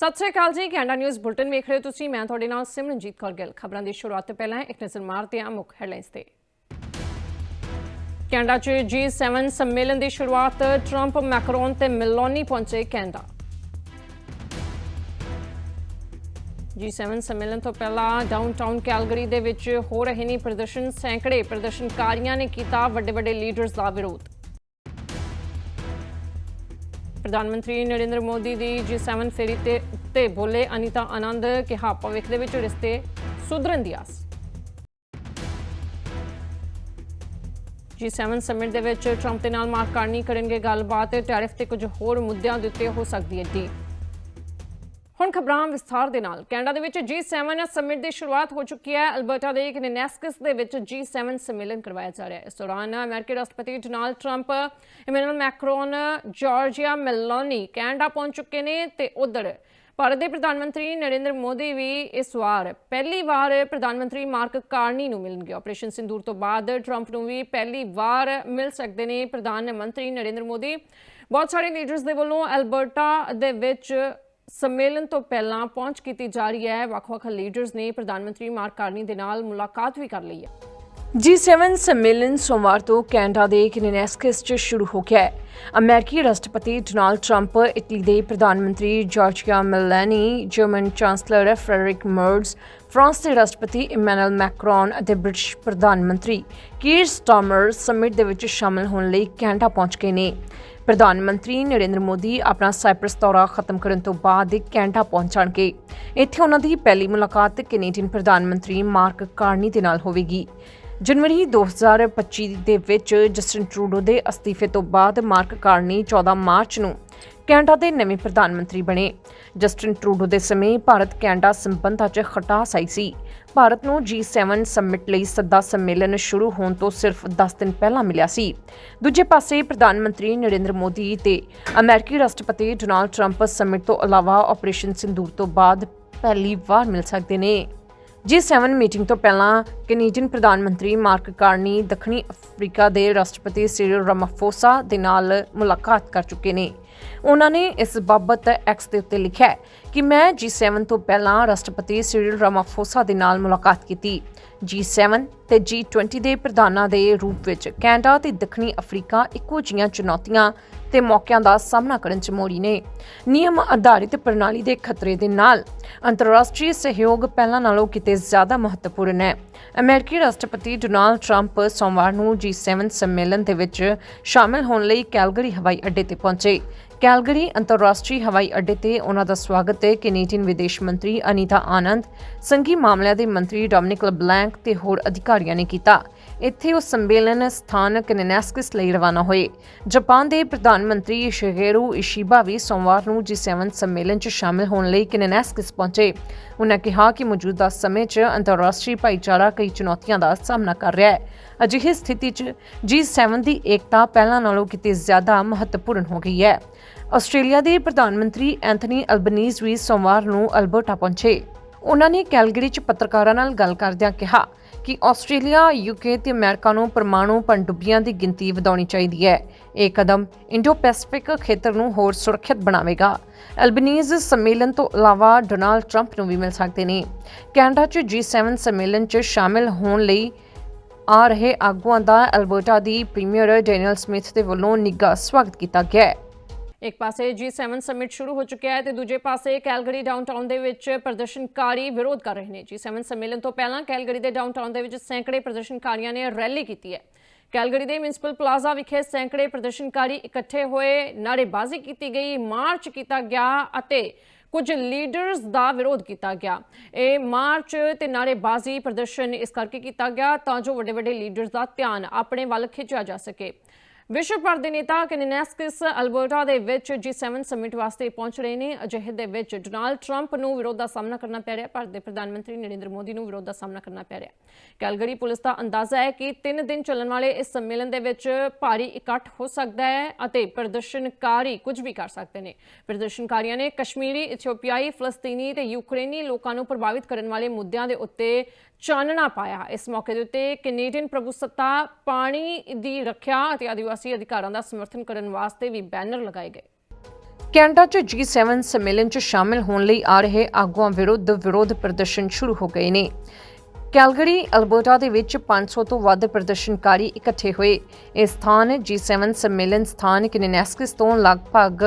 ਸਤਿ ਸ੍ਰੀ ਅਕਾਲ ਜੀ, Canada news bulletin ਵੇਖ ਰਹੇ ਹੋ ਤੁਸੀਂ। ਮੈਂ ਤੁਹਾਡੇ ਨਾਲ ਸਿਮਰਨਜੀਤ ਕੌਰ ਗਿੱਲ। ਖਬਰਾਂ ਦੀ ਸ਼ੁਰੂਆਤ ਤੋਂ ਪਹਿਲਾਂ ਇੱਕ ਨਜ਼ਰ ਮਾਰਦੇ ਹਾਂ ਮੁੱਖ ਹੈਡਲਾਈਨਸ ਤੇ। ਕੈਨੇਡਾ 'ਚ G7 ਸੰਮੇਲਨ ਦੀ ਸ਼ੁਰੂਆਤ, ਟਰੰਪ ਮੈਕਰੋਨ ਤੇ ਮਿਲੋਨੀ ਪਹੁੰਚੇ ਕੈਨੇਡਾ। G7 ਸੰਮੇਲਨ ਤੋਂ ਪਹਿਲਾਂ ਡਾਊਨਟਾਊਨ ਕੈਲਗਰੀ ਦੇ ਵਿੱਚ ਹੋ ਰਹੇ ਨੇ ਪ੍ਰਦਰਸ਼ਨ। ਸੈਂਕੜੇ ਪ੍ਰਦਰਸ਼ਨਕਾਰੀਆਂ ਨੇ ਕੀਤਾ ਵੱਡੇ ਵੱਡੇ ਲੀਡਰਸ ਦਾ ਵਿਰੋਧ। ਪ੍ਰਧਾਨ ਮੰਤਰੀ ਨਰਿੰਦਰ ਮੋਦੀ ਦੀ G7 ਫੇਰੀ ਤੇ ਉੱਤੇ ਬੋਲੇ ਅਨੀਤਾ ਆਨੰਦ ਕਿਹਾ, ਭਵਿੱਖ ਦੇ ਵਿੱਚ ਰਿਸ਼ਤੇ ਸੁਧਰਨ ਦੀ ਆਸ। G7 ਸਮਿਟ ਦੇ ਵਿੱਚ ਟਰੰਪ ਦੇ ਨਾਲ ਮਾਰਕ ਕਾਰਨੀ ਕਰਨਗੇ ਗੱਲਬਾਤ, ਟੈਰਿਫ ਤੇ ਕੁਝ ਹੋਰ ਮੁੱਦਿਆਂ ਦੇ ਉੱਤੇ ਹੋ ਸਕਦੀ ਹੈ ਡੀ। ਹੁਣ ਖਬਰਾਂ ਵਿਸਥਾਰ ਦੇ ਨਾਲ। ਕੈਨੇਡਾ ਦੇ ਵਿੱਚ G7 ਸਮਿਟ ਦੀ ਸ਼ੁਰੂਆਤ ਹੋ ਚੁੱਕੀ ਹੈ। ਅਲਬਰਟਾ ਦੇ ਕਨੈਸਕਸ ਦੇ ਵਿੱਚ G7 ਸੰਮੇਲਨ ਕਰਵਾਇਆ ਜਾ ਰਿਹਾ ਹੈ। ਇਸ ਦੌਰਾਨ ਅਮਰੀਕੀ ਰਾਸ਼ਟਰਪਤੀ Donald Trump, Emmanuel Macron, Giorgia Meloni Canada ਪਹੁੰਚ ਚੁੱਕੇ ਨੇ ਤੇ ਉਧਰ ਭਾਰਤ ਦੇ ਪ੍ਰਧਾਨ ਮੰਤਰੀ ਨਰਿੰਦਰ ਮੋਦੀ ਵੀ ਇਸ ਵਾਰ ਪਹਿਲੀ ਵਾਰ ਪ੍ਰਧਾਨ ਮੰਤਰੀ ਮਾਰਕ ਕਾਰਨੀ ਨੂੰ ਮਿਲਣਗੇ। ਆਪਰੇਸ਼ਨ ਸਿੰਦੂਰ ਤੋਂ ਬਾਅਦ ਟਰੰਪ ਨੂੰ ਵੀ ਪਹਿਲੀ ਵਾਰ ਮਿਲ ਸਕਦੇ ਨੇ ਪ੍ਰਧਾਨ ਮੰਤਰੀ ਨਰਿੰਦਰ ਮੋਦੀ। ਬਹੁਤ ਸਾਰੇ ਲੀਡਰਸ ਦੇ ਵੱਲੋਂ ਐਲਬਰਟਾ ਦੇ ਵਿੱਚ ਸੰਮੇਲਨ ਤੋਂ ਪਹਿਲਾਂ ਪਹੁੰਚ ਕੀਤੀ ਜਾ ਰਹੀ ਹੈ। ਵੱਖ-ਵੱਖ ਲੀਡਰਸ ਨੇ ਪ੍ਰਧਾਨ ਮੰਤਰੀ ਮਾਰਕ ਕਾਰਨੀ ਦੇ ਨਾਲ ਮੁਲਾਕਾਤ ਵੀ ਕਰ ਲਈ ਹੈ। G7 ਸੰਮੇਲਨ ਸੋਮਵਾਰ ਤੋਂ ਕੈਨੇਡਾ ਦੇ ਕਿਨੈਸਕਸ 'ਚ ਸ਼ੁਰੂ ਹੋ ਗਿਆ ਹੈ। ਅਮਰੀਕੀ ਰਾਸ਼ਟਰਪਤੀ ਡੋਨਾਲਡ ਟਰੰਪ, ਇਟਲੀ ਦੇ ਪ੍ਰਧਾਨ ਮੰਤਰੀ Giorgia Meloni, German chancellor Friedrich Merz, France ਦੇ ਰਾਸ਼ਟਰਪਤੀ ਇਮੈਨੂਅਲ ਮੈਕਰੋਨ ਅਤੇ ਬ੍ਰਿਟਿਸ਼ ਪ੍ਰਧਾਨ ਮੰਤਰੀ ਕੀਰ ਸਟਾਰਮਰ ਸਮਿਟ ਦੇ ਵਿੱਚ ਸ਼ਾਮਲ ਹੋਣ ਲਈ ਕੈਨੇਡਾ ਪਹੁੰਚ ਗਏ ਨੇ। ਪ੍ਰਧਾਨ ਮੰਤਰੀ ਨਰਿੰਦਰ ਮੋਦੀ ਆਪਣਾ ਸਾਈਪ੍ਰਸ ਦੌਰਾ ਖਤਮ ਕਰਨ ਤੋਂ ਬਾਅਦ ਕੈਨੇਡਾ ਪਹੁੰਚਣਗੇ। ਇੱਥੇ ਉਹਨਾਂ ਦੀ ਪਹਿਲੀ ਮੁਲਾਕਾਤ ਕੈਨੇਡੀਅਨ ਪ੍ਰਧਾਨ ਮੰਤਰੀ ਮਾਰਕ ਕਾਰਨੀ ਦੇ ਨਾਲ ਹੋਵੇਗੀ। ਜਨਵਰੀ 2025 ਦੇ ਵਿੱਚ ਜਸਟਿਨ ਟਰੂਡੋ ਦੇ ਅਸਤੀਫੇ ਤੋਂ ਬਾਅਦ ਮਾਰਕ ਕਾਰਨੀ 14 ਮਾਰਚ ਨੂੰ ਕੈਨੇਡਾ ਦੇ ਨਵੇਂ ਪ੍ਰਧਾਨ ਮੰਤਰੀ ਬਣੇ। ਜਸਟਿਨ ਟਰੂਡੋ ਦੇ ਸਮੇਂ ਭਾਰਤ ਕੈਨੇਡਾ ਸੰਬੰਧਾਂ 'ਚ ਖਟਾਸ ਆਈ ਸੀ। ਭਾਰਤ ਨੂੰ G7 ਸਮਿਟ ਲਈ ਸੱਦਾ ਸੰਮੇਲਨ ਸ਼ੁਰੂ ਹੋਣ ਤੋਂ ਸਿਰਫ 10 ਦਿਨ ਪਹਿਲਾਂ ਮਿਲਿਆ ਸੀ। ਦੂਜੇ ਪਾਸੇ ਪ੍ਰਧਾਨ ਮੰਤਰੀ ਨਰਿੰਦਰ ਮੋਦੀ ਤੇ ਅਮਰੀਕੀ ਰਾਸ਼ਟਰਪਤੀ ਡੋਨਾਲਡ ਟਰੰਪ ਸਮਿਟ ਤੋਂ ਇਲਾਵਾ ਆਪਰੇਸ਼ਨ ਸਿੰਦੂਰ ਤੋਂ ਬਾਅਦ ਪਹਿਲੀ ਵਾਰ ਮਿਲ ਸਕਦੇ ਨੇ। G7 ਮੀਟਿੰਗ ਤੋਂ ਪਹਿਲਾਂ ਕੈਨੇਡੀਅਨ ਪ੍ਰਧਾਨ ਮੰਤਰੀ ਮਾਰਕ ਕਾਰਨੀ ਦੱਖਣੀ ਅਫਰੀਕਾ ਦੇ ਰਾਸ਼ਟਰਪਤੀ ਸਿਰਿਲ ਰਾਮਾਫੋਸਾ ਦੇ ਨਾਲ ਮੁਲਾਕਾਤ ਕਰ ਚੁੱਕੇ ਨੇ। ਉਹਨਾਂ ਨੇ ਇਸ ਬਾਬਤ ਐਕਸ ਦੇ ਉੱਤੇ ਲਿਖਿਆ ਹੈ ਕਿ ਮੈਂ G7 ਤੋਂ ਪਹਿਲਾਂ ਰਾਸ਼ਟਰਪਤੀ ਸਿਰਿਲ ਰਾਮਾਫੋਸਾ ਦੇ ਨਾਲ ਮੁਲਾਕਾਤ ਕੀਤੀ। G7 ਤੇ G20 ਦੇ ਪ੍ਰਧਾਨਾਂ ਦੇ ਰੂਪ ਵਿੱਚ ਕੈਨੇਡਾ ਤੇ ਦੱਖਣੀ ਅਫਰੀਕਾ ਇੱਕੋ ਜਿਹੀਆਂ ਚੁਣੌਤੀਆਂ ਤੇ ਮੌਕਿਆਂ ਦਾ ਸਾਹਮਣਾ ਕਰਨ ਚ ਮੋੜੀ ਨੇ। ਨਿਯਮ ਆਧਾਰਿਤ ਪ੍ਰਣਾਲੀ ਦੇ ਖਤਰੇ ਦੇ ਨਾਲ ਅੰਤਰਰਾਸ਼ਟਰੀ ਸਹਿਯੋਗ ਪਹਿਲਾਂ ਨਾਲੋਂ ਕਿਤੇ ਜ਼ਿਆਦਾ ਮਹੱਤਵਪੂਰਨ ਹੈ। ਅਮਰੀਕੀ ਰਾਸ਼ਟਰਪਤੀ ਡੋਨਾਲਡ ਟਰੰਪ ਸੋਮਵਾਰ ਨੂੰ G7 ਸੰਮੇਲਨ ਦੇ ਵਿੱਚ ਸ਼ਾਮਲ ਹੋਣ ਲਈ ਕੈਲਗਰੀ ਹਵਾਈ ਅੱਡੇ ਤੇ ਪਹੁੰਚੇ। ਕੈਲਗਰੀ ਅੰਤਰਰਾਸ਼ਟਰੀ ਹਵਾਈ ਅੱਡੇ ਤੇ ਉਹਨਾਂ ਦਾ ਸਵਾਗਤ ਕੈਨੇਡੀਅਨ ਵਿਦੇਸ਼ ਮੰਤਰੀ ਅਨੀਤਾ ਆਨੰਦ, ਸੰਘੀ ਮਾਮਲਿਆਂ ਦੇ ਮੰਤਰੀ ਡੋਮਿਨਿਕ ਲਬਲੈਂਕ ਤੇ ਹੋਰ ਅਧਿਕਾਰੀਆਂ ਨੇ ਕੀਤਾ। ਇੱਥੇ ਉਹ ਸੰਮੇਲਨ ਸਥਾਨ ਨੈਨੈਸਕਿਸ ਲਈ ਰਵਾਨਾ ਹੋਏ। ਜਾਪਾਨ ਦੇ ਪ੍ਰਧਾਨ ਮੰਤਰੀ ਸ਼ਿਗੇਰੂ ਇਸ਼ੀਬਾ ਵੀ ਸੋਮਵਾਰ ਨੂੰ G7 ਸੰਮੇਲਨ 'ਚ ਸ਼ਾਮਲ ਹੋਣ ਲਈ ਕਿਨੈਸਕਿਸ ਪਹੁੰਚੇ। ਉਹਨਾਂ ਕਿਹਾ ਕਿ ਮੌਜੂਦਾ ਸਮੇਂ 'ਚ ਅੰਤਰਰਾਸ਼ਟਰੀ ਭਾਈਚਾਰਾ ਕਈ ਚੁਣੌਤੀਆਂ ਦਾ ਸਾਹਮਣਾ ਕਰ ਰਿਹਾ ਹੈ। ਅਜਿਹੀ ਸਥਿਤੀ 'ਚ G7 ਦੀ ਏਕਤਾ ਪਹਿਲਾਂ ਨਾਲੋਂ ਕਿਤੇ ਜ਼ਿਆਦਾ ਮਹੱਤਵਪੂਰਨ ਹੋ ਗਈ ਹੈ। ਆਸਟ੍ਰੇਲੀਆ ਦੇ ਪ੍ਰਧਾਨ ਮੰਤਰੀ ਐਂਥਨੀ ਅਲਬਨੀਜ਼ ਵੀ ਸੋਮਵਾਰ ਨੂੰ ਅਲਬਰਟਾ ਪਹੁੰਚੇ। ਉਹਨਾਂ ਨੇ ਕੈਲਗਰੀ 'ਚ ਪੱਤਰਕਾਰਾਂ ਨਾਲ ਗੱਲ ਕਰਦਿਆਂ ਕਿਹਾ ਕਿ ਆਸਟ੍ਰੇਲੀਆ ਯੂਕੇ ਤੇ ਅਮਰੀਕਾ ਨੂੰ ਪਰਮਾਣੂ ਪਣਡੁੱਬੀਆਂ ਦੀ ਗਿਣਤੀ ਵਧਾਉਣੀ ਚਾਹੀਦੀ ਹੈ। ਇਹ ਕਦਮ ਇੰਡੋ ਪੈਸੀਫਿਕ ਖੇਤਰ ਨੂੰ ਹੋਰ ਸੁਰੱਖਿਅਤ ਬਣਾਵੇਗਾ। ਐਲਬਨੀਜ਼ ਸੰਮੇਲਨ ਤੋਂ ਇਲਾਵਾ ਡੋਨਾਲਡ ਟਰੰਪ ਨੂੰ ਵੀ ਮਿਲ ਸਕਦੇ ਨੇ। ਕੈਨੇਡਾ 'ਚ G7 ਸੰਮੇਲਨ 'ਚ ਸ਼ਾਮਿਲ ਹੋਣ ਲਈ ਆ ਰਹੇ ਆਗੂਆਂ ਦਾ ਅਲਬਰਟਾ ਦੀ ਪ੍ਰੀਮੀਅਰ ਡੈਨੀਅਲ ਸਮਿਥ ਦੇ ਵੱਲੋਂ ਨਿੱਘਾ ਸਵਾਗਤ ਕੀਤਾ ਗਿਆ ਇੱਕ ਪਾਸੇ G7 ਸਮਿਟ ਸ਼ੁਰੂ ਹੋ ਚੁੱਕਿਆ ਹੈ ਤੇ ਦੂਜੇ ਪਾਸੇ ਕੈਲਗਰੀ ਡਾਊਨਟਾਊਨ ਦੇ ਵਿੱਚ ਪ੍ਰਦਰਸ਼ਨਕਾਰੀ ਵਿਰੋਧ ਕਰ ਰਹੇ ਨੇ। G7 ਸੰਮੇਲਨ ਤੋਂ ਪਹਿਲਾਂ ਕੈਲਗਰੀ ਦੇ ਡਾਊਨਟਾਊਨ ਦੇ ਵਿੱਚ ਸੈਂਕੜੇ ਪ੍ਰਦਰਸ਼ਨਕਾਰੀਆਂ ਨੇ ਰੈਲੀ ਕੀਤੀ ਹੈ। ਕੈਲਗਰੀ ਦੇ ਮਿਊਨਿਸਪਲ ਪਲਾਜ਼ਾ ਵਿਖੇ ਸੈਂਕੜੇ ਪ੍ਰਦਰਸ਼ਨਕਾਰੀ ਇਕੱਠੇ ਹੋਏ ਨਾਰੇਬਾਜ਼ੀ ਕੀਤੀ ਗਈ, ਮਾਰਚ ਕੀਤਾ ਗਿਆ ਅਤੇ ਕੁਝ ਲੀਡਰਸ ਦਾ ਵਿਰੋਧ ਕੀਤਾ ਗਿਆ। ਇਹ ਮਾਰਚ ਤੇ ਨਾਰੇਬਾਜ਼ੀ ਪ੍ਰਦਰਸ਼ਨ ਇਸ ਕਰਕੇ ਕੀਤਾ ਗਿਆ ਤਾਂ ਜੋ ਵੱਡੇ ਵੱਡੇ ਲੀਡਰਸ ਦਾ ਧਿਆਨ ਆਪਣੇ ਵੱਲ ਖਿੱਚਿਆ ਜਾ ਸਕੇ। ਵਿਸ਼ਵ ਭਰ ਦੇ ਨੇਤਾ ਕੈਨੇਸਕਿਸ ਅਲਬਰਟਾ ਦੇ ਵਿੱਚ G7 ਸਮਿਟ ਵਾਸਤੇ ਪਹੁੰਚ ਰਹੇ ਨੇ। ਅਜਿਹੇ ਦੇ ਵਿੱਚ ਡੋਨਾਲਡ ਟਰੰਪ ਨੂੰ ਵਿਰੋਧ ਦਾ ਸਾਹਮਣਾ ਕਰਨਾ ਪੈ ਰਿਹਾ, ਭਾਰਤ ਦੇ ਪ੍ਰਧਾਨ ਮੰਤਰੀ ਨਰਿੰਦਰ ਮੋਦੀ ਨੂੰ ਵਿਰੋਧ ਦਾ ਸਾਹਮਣਾ ਕਰਨਾ ਪੈ ਰਿਹਾ। ਕੈਲਗਰੀ ਪੁਲਿਸ ਦਾ ਅੰਦਾਜ਼ਾ ਹੈ ਕਿ 3 ਦਿਨ ਚੱਲਣ ਵਾਲੇ ਇਸ ਸੰਮੇਲਨ ਦੇ ਵਿੱਚ ਭਾਰੀ ਇਕੱਠ ਹੋ ਸਕਦਾ ਹੈ ਅਤੇ ਪ੍ਰਦਰਸ਼ਨਕਾਰੀ ਕੁਝ ਵੀ ਕਰ ਸਕਦੇ ਨੇ। ਪ੍ਰਦਰਸ਼ਨਕਾਰੀਆਂ ਨੇ ਕਸ਼ਮੀਰੀ ਇਥੀਓਪੀਆਈ ਫਲਸਤੀਨੀ ਤੇ ਯੂਕਰੇਨੀ ਲੋਕਾਂ ਨੂੰ ਪ੍ਰਭਾਵਿਤ ਕਰਨ ਵਾਲੇ ਮੁੱਦਿਆਂ ਦੇ ਉੱਤੇ ਚਾਨਣਾ ਪਾਇਆ ਇਸ ਮੌਕੇ ਦੇ ਉੱਤੇ ਕੈਨੇਡੀਅਨ ਪ੍ਰਭੂਸੱਤਾ ਪਾਣੀ ਦੀ ਰੱਖਿਆ ਅਤੇ ਆਦੀਵਾਸੀ ਅਧਿਕਾਰਾਂ ਦਾ ਸਮਰਥਨ ਕਰਨ ਵਾਸਤੇ ਵੀ ਬੈਨਰ ਲਗਾਏ ਗਏ। ਕੈਨੇਡਾ 'ਚ G7 ਸੰਮੇਲਨ 'ਚ ਸ਼ਾਮਿਲ ਹੋਣ ਲਈ ਆ ਰਹੇ ਆਗੂਆਂ ਵਿਰੁੱਧ ਵਿਰੋਧ ਪ੍ਰਦਰਸ਼ਨ ਸ਼ੁਰੂ ਹੋ ਗਏ ਨੇ। ਕੈਲਗਰੀ, ਅਲਬਰਟਾ ਦੇ ਵਿੱਚ 500 ਤੋਂ ਵੱਧ ਪ੍ਰਦਰਸ਼ਨਕਾਰੀ ਇਕੱਠੇ ਹੋਏ। ਇਹ ਸਥਾਨ G7 ਸੰਮੇਲਨ ਸਥਾਨ ਕਿਨੈਸਕਿਸ ਤੋਂ ਲਗਭਗ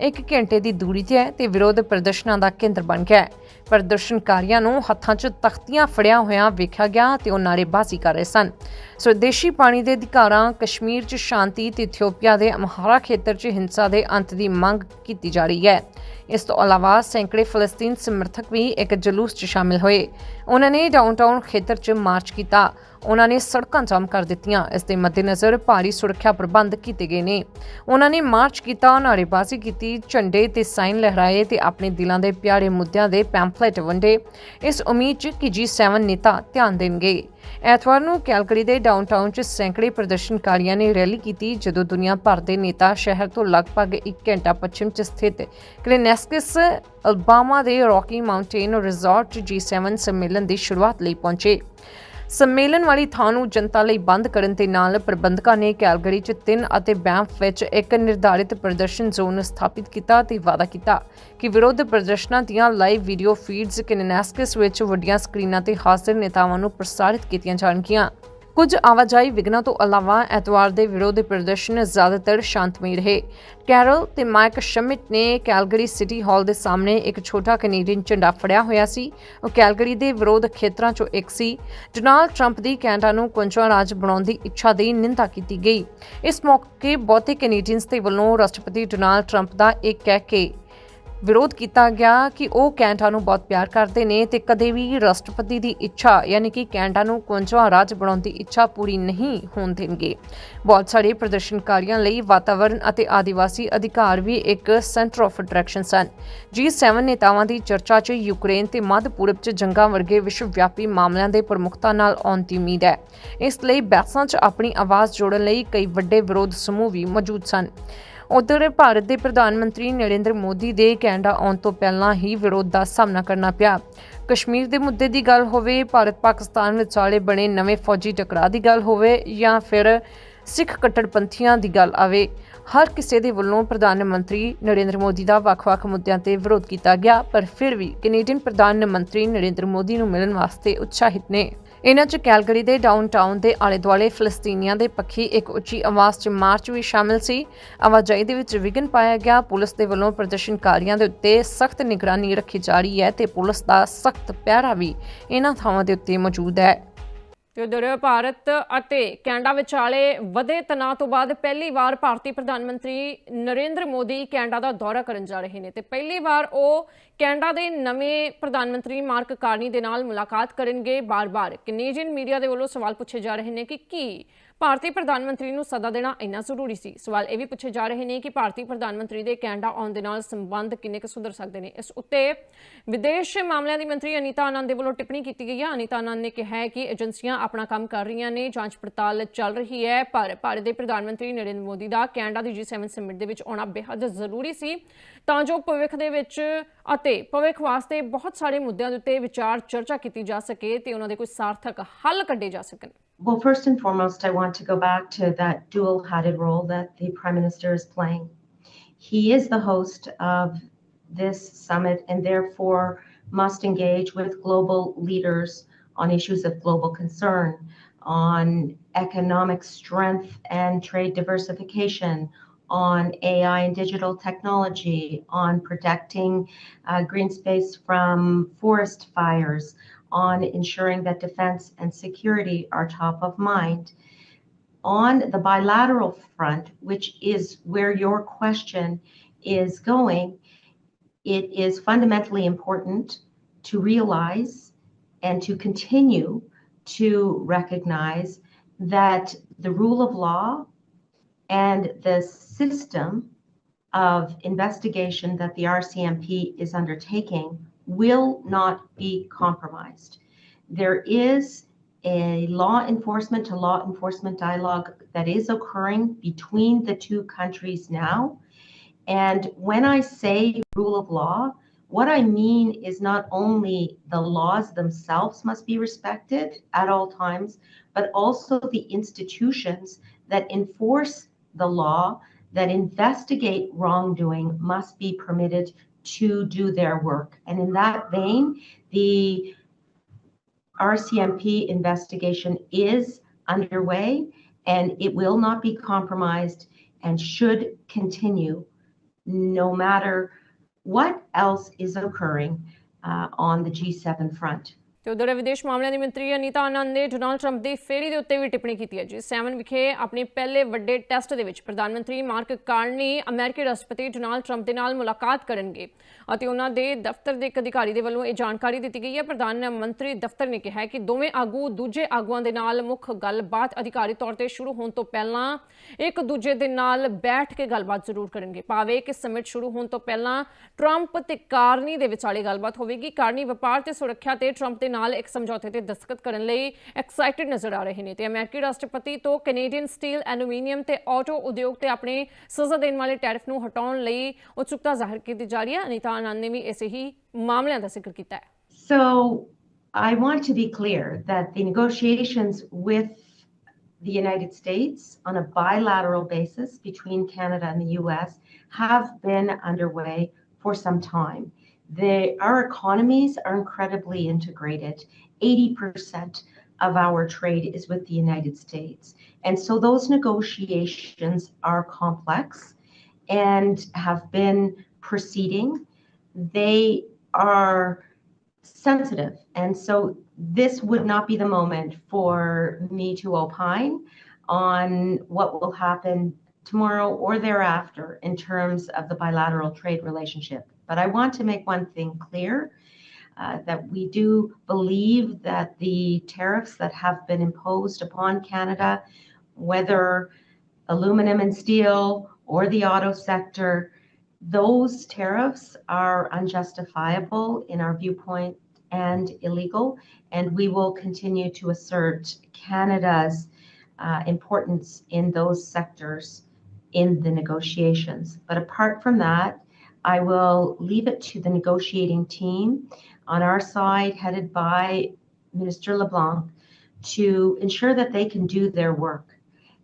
1 ਘੰਟੇ ਦੀ ਦੂਰੀ ਤੇ ਹੈ ਤੇ ਵਿਰੋਧ ਪ੍ਰਦਰਸ਼ਨਾਂ ਦਾ ਕੇਂਦਰ ਬਣ ਗਿਆ ਹੈ। ਪ੍ਰਦਰਸ਼ਨਕਾਰੀਆਂ ਨੂੰ ਹੱਥਾਂ 'ਚ ਤਖਤੀਆਂ ਫੜਿਆ ਹੋਇਆ ਵੇਖਿਆ ਗਿਆ ਤੇ ਉਹ ਨਾਰੇਬਾਜ਼ੀ ਕਰ ਰਹੇ ਸਨ। ਸਵਦੇਸ਼ੀ ਪਾਣੀ ਦੇ ਅਧਿਕਾਰਾਂ, ਕਸ਼ਮੀਰ 'ਚ ਸ਼ਾਂਤੀ ਤੇ ਇਥੀਓਪੀਆ ਦੇ ਅਮਹਾਰਾ ਖੇਤਰ 'ਚ ਹਿੰਸਾ ਦੇ ਅੰਤ ਦੀ ਮੰਗ ਕੀਤੀ ਜਾ ਰਹੀ ਹੈ। ਇਸ ਤੋਂ ਇਲਾਵਾ ਸੈਂਕੜੇ ਫਲਸਤੀਨ ਸਮਰਥਕ ਵੀ ਇੱਕ ਜਲੂਸ 'ਚ ਸ਼ਾਮਿਲ ਹੋਏ। ਉਹਨਾਂ ਨੇ ਡਾਊਨਟਾਊਨ ਖੇਤਰ 'ਚ ਮਾਰਚ ਕੀਤਾ। ਉਹਨਾਂ ਨੇ ਸੜਕਾਂ ਜਾਮ ਕਰ ਦਿੱਤੀਆਂ। ਇਸ ਦੇ ਮੱਦੇਨਜ਼ਰ ਭਾਰੀ ਸੁਰੱਖਿਆ ਪ੍ਰਬੰਧ ਕੀਤੇ ਗਏ ਨੇ। ਉਹਨਾਂ ਨੇ ਮਾਰਚ ਕੀਤਾ ਨਾਰੇਬਾਜ਼ੀ ਕੀਤੀ, ਝੰਡੇ ਤੇ ਸਾਈਨ ਲਹਿਰਾਏ ਤੇ ਆਪਣੇ ਦਿਲਾਂ ਦੇ ਪਿਆਰੇ ਮੁੱਦਿਆਂ ਦੇ ਪੈਂਫਲੇਟ ਵੰਡੇ। ਇਸ ਉਮੀਦ 'ਚ ਕਿ G7 ਨੇਤਾ ਧਿਆਨ ਦੇਣਗੇ। ਐਤਵਾਰ ਨੂੰ ਕੈਲਗਰੀ ਦੇ ਡਾਊਨਟਾਊਨ 'ਚ ਸੈਂਕੜੇ ਪ੍ਰਦਰਸ਼ਨਕਾਰੀਆਂ ਨੇ ਰੈਲੀ ਕੀਤੀ ਜਦੋਂ ਦੁਨੀਆ ਭਰ ਦੇ ਨੇਤਾ ਸ਼ਹਿਰ ਤੋਂ ਲਗਭਗ 1 ਘੰਟਾ ਪੱਛਮ 'ਚ ਸਥਿਤ ਕ੍ਰੇਨੈਸਕਿਸ ਅਲਬਾਮਾ ਦੇ ਰੌਕੀ ਮਾਊਂਟੇਨ ਰਿਜ਼ੋਰਟ 'ਚ G7 ਸੰਮੇਲਨ ਦੀ ਸ਼ੁਰੂਆਤ ਲਈ ਪਹੁੰਚੇ। ਸੰਮੇਲਨ ਵਾਲੀ ਥਾਂ ਨੂੰ ਜਨਤਾ ਲਈ ਬੰਦ ਕਰਨ ਦੇ ਨਾਲ ਪ੍ਰਬੰਧਕਾਂ ਨੇ ਕੈਲਗਰੀ 'ਚ ਤਿੰਨ ਅਤੇ ਬੈਂਫ ਵਿੱਚ ਇੱਕ ਨਿਰਧਾਰਿਤ ਪ੍ਰਦਰਸ਼ਨ ਜ਼ੋਨ ਸਥਾਪਿਤ ਕੀਤਾ ਤੇ ਵਾਅਦਾ ਕੀਤਾ ਕਿ ਵਿਰੋਧ ਪ੍ਰਦਰਸ਼ਨਾਂ ਦੀਆਂ ਲਾਈਵ ਵੀਡੀਓ ਫੀਡਸ ਕਿਨੈਸਕਿਸ ਵਿੱਚ ਵੱਡੀਆਂ ਸਕਰੀਨਾਂ ਤੇ ਹਾਜ਼ਰ ਨੇਤਾਵਾਂ ਨੂੰ ਪ੍ਰਸਾਰਿਤ ਕੀਤੀਆਂ ਜਾਣਗੀਆਂ। ਕੁਝ ਆਵਾਜਾਈ ਵਿਘਨਾਂ ਤੋਂ ਇਲਾਵਾ ਐਤਵਾਰ ਦੇ ਵਿਰੋਧੀ ਪ੍ਰਦਰਸ਼ਨ ਜ਼ਿਆਦਾਤਰ ਸ਼ਾਂਤਮਈ ਰਹੇ। ਕੈਰਲ ਤੇ ਮਾਈਕ ਸ਼ਮਿਟ ਨੇ ਕੈਲਗਰੀ ਸਿਟੀ ਹਾਲ ਦੇ ਸਾਹਮਣੇ ਇੱਕ ਛੋਟਾ ਕੈਨੇਡੀਅਨ ਝੰਡਾ ਫੜਿਆ ਹੋਇਆ ਸੀ। ਉਹ ਕੈਲਗਰੀ ਦੇ ਵਿਰੋਧ ਖੇਤਰਾਂ ਚੋਂ ਇੱਕ ਸੀ। ਡੋਨਾਲਡ ਟਰੰਪ ਦੀ ਕੈਨੇਡਾ ਨੂੰ ਕੁੰਜਾ ਰਾਜ ਬਣਾਉਣ ਦੀ ਇੱਛਾ ਦੀ ਨਿੰਦਾ ਕੀਤੀ ਗਈ। ਇਸ ਮੌਕੇ ਬਹੁਤੇ ਕੈਨੇਡੀਅਨਸ ਦੇ ਵੱਲੋਂ ਰਾਸ਼ਟਰਪਤੀ ਡੋਨਾਲਡ ਟਰੰਪ ਦਾ ਇਹ ਕਹਿ ਕੇ ਵਿਰੋਧ ਕੀਤਾ ਗਿਆ ਕਿ ਉਹ ਕੈਨੇਡਾ ਨੂੰ ਬਹੁਤ ਪਿਆਰ ਕਰਦੇ ਨੇ ਤੇ ਕਦੇ ਵੀ ਰਾਸ਼ਟਰਪਤੀ ਦੀ ਇੱਛਾ, ਯਾਨੀ ਕਿ ਕੈਨੇਡਾ ਨੂੰ ਕੁੰਜਵਾ ਰਾਜ ਬਣਾਉਣ ਦੀ ਇੱਛਾ ਪੂਰੀ ਨਹੀਂ ਹੋਣ ਦੇਣਗੇ। ਬਹੁਤ ਸਾਰੇ ਪ੍ਰਦਰਸ਼ਨਕਾਰੀਆਂ ਲਈ ਵਾਤਾਵਰਣ ਅਤੇ ਆਦੀਵਾਸੀ ਅਧਿਕਾਰ ਵੀ ਇੱਕ centre of attraction son. G7 ਨੇਤਾਵਾਂ ਦੀ ਚਰਚਾ 'ਚ ਯੂਕਰੇਨ ਤੇ ਮੱਧ ਪੂਰਬ 'ਚ ਜੰਗਾਂ ਵਰਗੇ ਵਿਸ਼ਵ ਵਿਆਪੀ ਮਾਮਲਿਆਂ ਦੇ ਪ੍ਰਮੁਖਤਾ ਨਾਲ ਆਉਣ ਦੀ ਉਮੀਦ ਹੈ। ਇਸ ਲਈ ਬੈਸਾਂ 'ਚ ਆਪਣੀ ਆਵਾਜ਼ ਜੋੜਨ ਲਈ ਕਈ ਵੱਡੇ ਵਿਰੋਧ ਸਮੂਹ ਵੀ ਮੌਜੂਦ ਸਨ। ਉਧਰ ਭਾਰਤ ਦੇ ਪ੍ਰਧਾਨ ਮੰਤਰੀ ਨਰਿੰਦਰ ਮੋਦੀ ਦੇ ਕੈਨੇਡਾ ਆਉਣ ਤੋਂ ਪਹਿਲਾਂ ਹੀ ਵਿਰੋਧ ਦਾ ਸਾਹਮਣਾ ਕਰਨਾ ਪਿਆ। ਕਸ਼ਮੀਰ ਦੇ ਮੁੱਦੇ ਦੀ ਗੱਲ ਹੋਵੇ, ਭਾਰਤ ਪਾਕਿਸਤਾਨ ਵਿਚਾਲੇ ਬਣੇ ਨਵੇਂ ਫੌਜੀ ਟਕਰਾਅ ਦੀ ਗੱਲ ਹੋਵੇ ਜਾਂ ਫਿਰ ਸਿੱਖ ਕੱਟੜਪੰਥੀਆਂ ਦੀ ਗੱਲ ਆਵੇ, ਹਰ ਕਿਸੇ ਦੇ ਵੱਲੋਂ ਪ੍ਰਧਾਨ ਮੰਤਰੀ ਨਰਿੰਦਰ ਮੋਦੀ ਦਾ ਵੱਖ-ਵੱਖ ਮੁੱਦਿਆਂ ਤੇ ਵਿਰੋਧ ਕੀਤਾ ਗਿਆ, ਪਰ ਫਿਰ ਵੀ ਕੈਨੇਡੀਅਨ ਪ੍ਰਧਾਨ ਮੰਤਰੀ ਨਰਿੰਦਰ ਮੋਦੀ ਨੂੰ ਮਿਲਣ ਵਾਸਤੇ ਉਤਸ਼ਾਹਿਤ ਨੇ। ਇਹਨਾਂ 'ਚ ਕੈਲਗਰੀ ਦੇ ਡਾਊਨਟਾਊਨ ਦੇ ਆਲੇ-ਦੁਆਲੇ ਫਲਸਤੀਨੀਆਂ ਦੇ ਪੱਖੀ ਇੱਕ ਉੱਚੀ ਆਵਾਜ਼ 'ਚ ਮਾਰਚ ਵੀ ਸ਼ਾਮਿਲ ਸੀ। ਆਵਾਜਾਈ ਦੇ ਵਿੱਚ ਵਿਘਨ ਪਾਇਆ ਗਿਆ। ਪੁਲਿਸ ਦੇ ਵੱਲੋਂ ਪ੍ਰਦਰਸ਼ਨਕਾਰੀਆਂ ਦੇ ਉੱਤੇ ਸਖਤ ਨਿਗਰਾਨੀ ਰੱਖੀ ਜਾ ਰਹੀ ਹੈ ਤੇ ਪੁਲਿਸ ਦਾ ਸਖਤ ਪਹਿਰਾ ਵੀ ਇਹਨਾਂ ਥਾਵਾਂ ਦੇ ਉੱਤੇ ਮੌਜੂਦ ਹੈ। ਉਧਰ ਭਾਰਤ ਅਤੇ ਕੈਨੇਡਾ ਵਿਚਾਲੇ ਵਧੇ ਤਣਾਅ ਤੋਂ ਬਾਅਦ ਪਹਿਲੀ ਵਾਰ ਭਾਰਤੀ ਪ੍ਰਧਾਨ ਮੰਤਰੀ ਨਰਿੰਦਰ ਮੋਦੀ ਕੈਨੇਡਾ ਦਾ ਦੌਰਾ ਕਰਨ ਜਾ ਰਹੇ ਨੇ ਤੇ ਪਹਿਲੀ ਵਾਰ ਉਹ ਕੈਨੇਡਾ ਦੇ ਨਵੇਂ ਪ੍ਰਧਾਨ ਮੰਤਰੀ ਮਾਰਕ ਕਾਰਨੀ ਦੇ ਨਾਲ ਮੁਲਾਕਾਤ ਕਰਨਗੇ ਬਾਰ-ਬਾਰ। ਕੈਨੇਡੀਅਨ ਮੀਡੀਆ ਦੇ ਵੱਲੋਂ ਸਵਾਲ ਪੁੱਛੇ ਜਾ ਰਹੇ ਨੇ ਕਿ ਕੀ ਭਾਰਤੀ ਪ੍ਰਧਾਨ ਮੰਤਰੀ ਨੂੰ ਸੱਦਾ ਦੇਣਾ ਇੰਨਾ ਜ਼ਰੂਰੀ ਸੀ। ਸਵਾਲ ਇਹ ਵੀ ਪੁੱਛੇ ਜਾ ਰਹੇ ਨੇ ਕਿ ਭਾਰਤੀ ਪ੍ਰਧਾਨ ਮੰਤਰੀ ਦੇ ਕੈਨੇਡਾ ਆਉਣ ਦੇ ਨਾਲ ਸੰਬੰਧ ਕਿੰਨੇ ਕੁ ਸੁਧਰ ਸਕਦੇ ਨੇ? ਇਸ ਉੱਤੇ ਵਿਦੇਸ਼ ਮਾਮਲਿਆਂ ਦੀ ਮੰਤਰੀ ਅਨੀਤਾ ਆਨੰਦ ਦੇ ਵੱਲੋਂ ਟਿੱਪਣੀ ਕੀਤੀ ਗਈ ਹੈ ਅਨੀਤਾ ਆਨੰਦ ਨੇ ਕਿਹਾ ਹੈ ਕਿ ਏਜੰਸੀਆਂ ਆਪਣਾ ਕੰਮ ਕਰ ਰਹੀਆਂ ਨੇ, ਜਾਂਚ ਪੜਤਾਲ ਚੱਲ ਰਹੀ ਹੈ, ਪਰ ਭਾਰਤ ਦੇ ਪ੍ਰਧਾਨ ਮੰਤਰੀ ਨਰਿੰਦਰ ਮੋਦੀ ਦਾ ਕੈਨੇਡਾ ਦੀ G7 ਸਮਿਟ ਦੇ ਵਿੱਚ ਆਉਣਾ ਬੇहद ਜ਼ਰੂਰੀ ਸੀ। ਤਾਂ ਜੋ ਭਵਿੱਖ ਦੇ ਵਿੱਚ ਅਤੇ ਭਵਿੱਖ ਵਾਸਤੇ ਬਹੁਤ ਸਾਰੇ ਮੁੱਦਿਆਂ ਦੇ ਉੱਤੇ ਵਿਚਾਰ ਚਰਚਾ ਕੀਤੀ ਜਾ ਸਕੇ ਤੇ ਉਹਨਾਂ ਦੇ ਕੋਈ ਸਾਰਥਕ ਹੱਲ ਕੱਢੇ ਜਾ ਸਕਣ। Well, first and foremost, I want to go back to that dual hatted role that the Prime Minister is playing. He is the host of this summit and therefore must engage with global leaders on issues of global concern, on economic strength and trade diversification, on AI and digital technology, on protecting uh, green space from forest fires, on ensuring that defense and security are top of mind. On the bilateral front, which is where your question is going, it is fundamentally important to realize and to continue to recognize that the rule of law and the system of investigation that the RCMP is undertaking will not be compromised. There is a law enforcement to law enforcement dialogue that is occurring between the two countries now. And when I say rule of law, what I mean is not only the laws themselves must be respected at all times, but also the institutions that enforce the law that investigate wrongdoing must be permitted to do their work. And in that vein, the RCMP investigation is underway and it will not be compromised and should continue no matter what else is occurring uh, on the G7 front. ਤੇ ਉਧਰ ਵਿਦੇਸ਼ ਮਾਮਲਿਆਂ ਦੀ ਮੰਤਰੀ ਅਨੀਤਾ ਆਨੰਦ ਨੇ Donald Trump ਦੀ ਫੇਰੀ ਦੇ ਉੱਤੇ ਵੀ ਟਿੱਪਣੀ ਕੀਤੀ ਹੈ। ਜੀ, ਸੈਵਨ ਵਿਖੇ ਆਪਣੇ ਪਹਿਲੇ ਵੱਡੇ ਟੈਸਟ ਦੇ ਵਿੱਚ ਪ੍ਰਧਾਨ ਮੰਤਰੀ ਮਾਰਕ ਕਾਰਨੀ ਅਮਰੀਕੀ ਰਾਸ਼ਟਰਪਤੀ ਡੋਨਾਲਡ ਟਰੰਪ ਦੇ ਨਾਲ ਮੁਲਾਕਾਤ ਕਰਨਗੇ ਅਤੇ ਉਹਨਾਂ ਦੇ ਦਫ਼ਤਰ ਦੇ ਇੱਕ ਅਧਿਕਾਰੀ ਦੇ ਵੱਲੋਂ ਇਹ ਜਾਣਕਾਰੀ ਦਿੱਤੀ ਗਈ ਹੈ। ਪ੍ਰਧਾਨ ਮੰਤਰੀ ਦਫ਼ਤਰ ਨੇ ਕਿਹਾ ਕਿ ਦੋਵੇਂ ਆਗੂ ਦੂਜੇ ਆਗੂਆਂ ਦੇ ਨਾਲ ਮੁੱਖ ਗੱਲਬਾਤ ਅਧਿਕਾਰੀ ਤੌਰ ਤੇ ਸ਼ੁਰੂ ਹੋਣ ਤੋਂ ਪਹਿਲਾਂ ਇੱਕ ਦੂਜੇ ਦੇ ਨਾਲ ਬੈਠ ਕੇ ਗੱਲਬਾਤ ਜ਼ਰੂਰ ਕਰਨਗੇ। ਭਾਵੇਂ ਕਿ ਸਮਿਟ ਸ਼ੁਰੂ ਹੋਣ ਤੋਂ ਪਹਿਲਾਂ ਟਰੰਪ ਤੇ ਕਾਰਨੀ ਦੇ ਵਿਚਾਲੇ ਗੱਲਬਾਤ ਹੋਵੇਗੀ। ਕਾਰਨੀ ਵਪਾਰ ਤੇ ਸੁਰੱਖਿਆ ਤੇ ਟਰੰਪ ਦੇ ਨਾਲ ਇੱਕ ਸਮਝੌਤੇ ਤੇ ਦਸਤਖਤ ਕਰਨ ਲਈ ਐਕਸਾਈਟਡ ਨਜ਼ਰ ਆ ਰਹੇ ਨੇ ਤੇ ਅਮਰੀਕੀ ਰਾਸ਼ਟਰਪਤੀ ਤੋਂ ਕੈਨੇਡੀਅਨ ਸਟੀਲ ਐਲੂਮੀਨੀਅਮ ਤੇ ਆਟੋ ਉਦਯੋਗ ਤੇ ਆਪਣੇ ਸਜ਼ਾ ਦੇਣ ਵਾਲੇ ਟੈਰਿਫ ਨੂੰ ਹਟਾਉਣ ਲਈ ਉਤਸੁਕਤਾ ਜ਼ਾਹਿਰ ਕੀਤੀ ਜਾ ਰਹੀ ਹੈ ਅਨੀਤਾ ਆਨੰਦ ਨੇ ਵੀ ਇਸੇ ਹੀ ਮਾਮਲਿਆਂ ਦਾ ਜ਼ਿਕਰ ਕੀਤਾ ਹੈ So, I want to be clear that the negotiations with the United States on a bilateral basis between Canada and the US have been underway for some time. They, our economies are incredibly integrated. 80% of our trade is with the United States. And so those negotiations are complex and have been proceeding. They are sensitive. And so this would not be the moment for me to opine on what will happen tomorrow or thereafter in terms of the bilateral trade relationship. But I want to make one thing clear uh, that we do believe that the tariffs that have been imposed upon Canada, whether aluminum and steel or the auto sector, those tariffs are unjustifiable in our viewpoint and illegal. And we will continue to assert Canada's uh, importance in those sectors in the negotiations. But apart from that, I will leave it to the negotiating team on our side, headed by Minister LeBlanc, to ensure that they can do their work.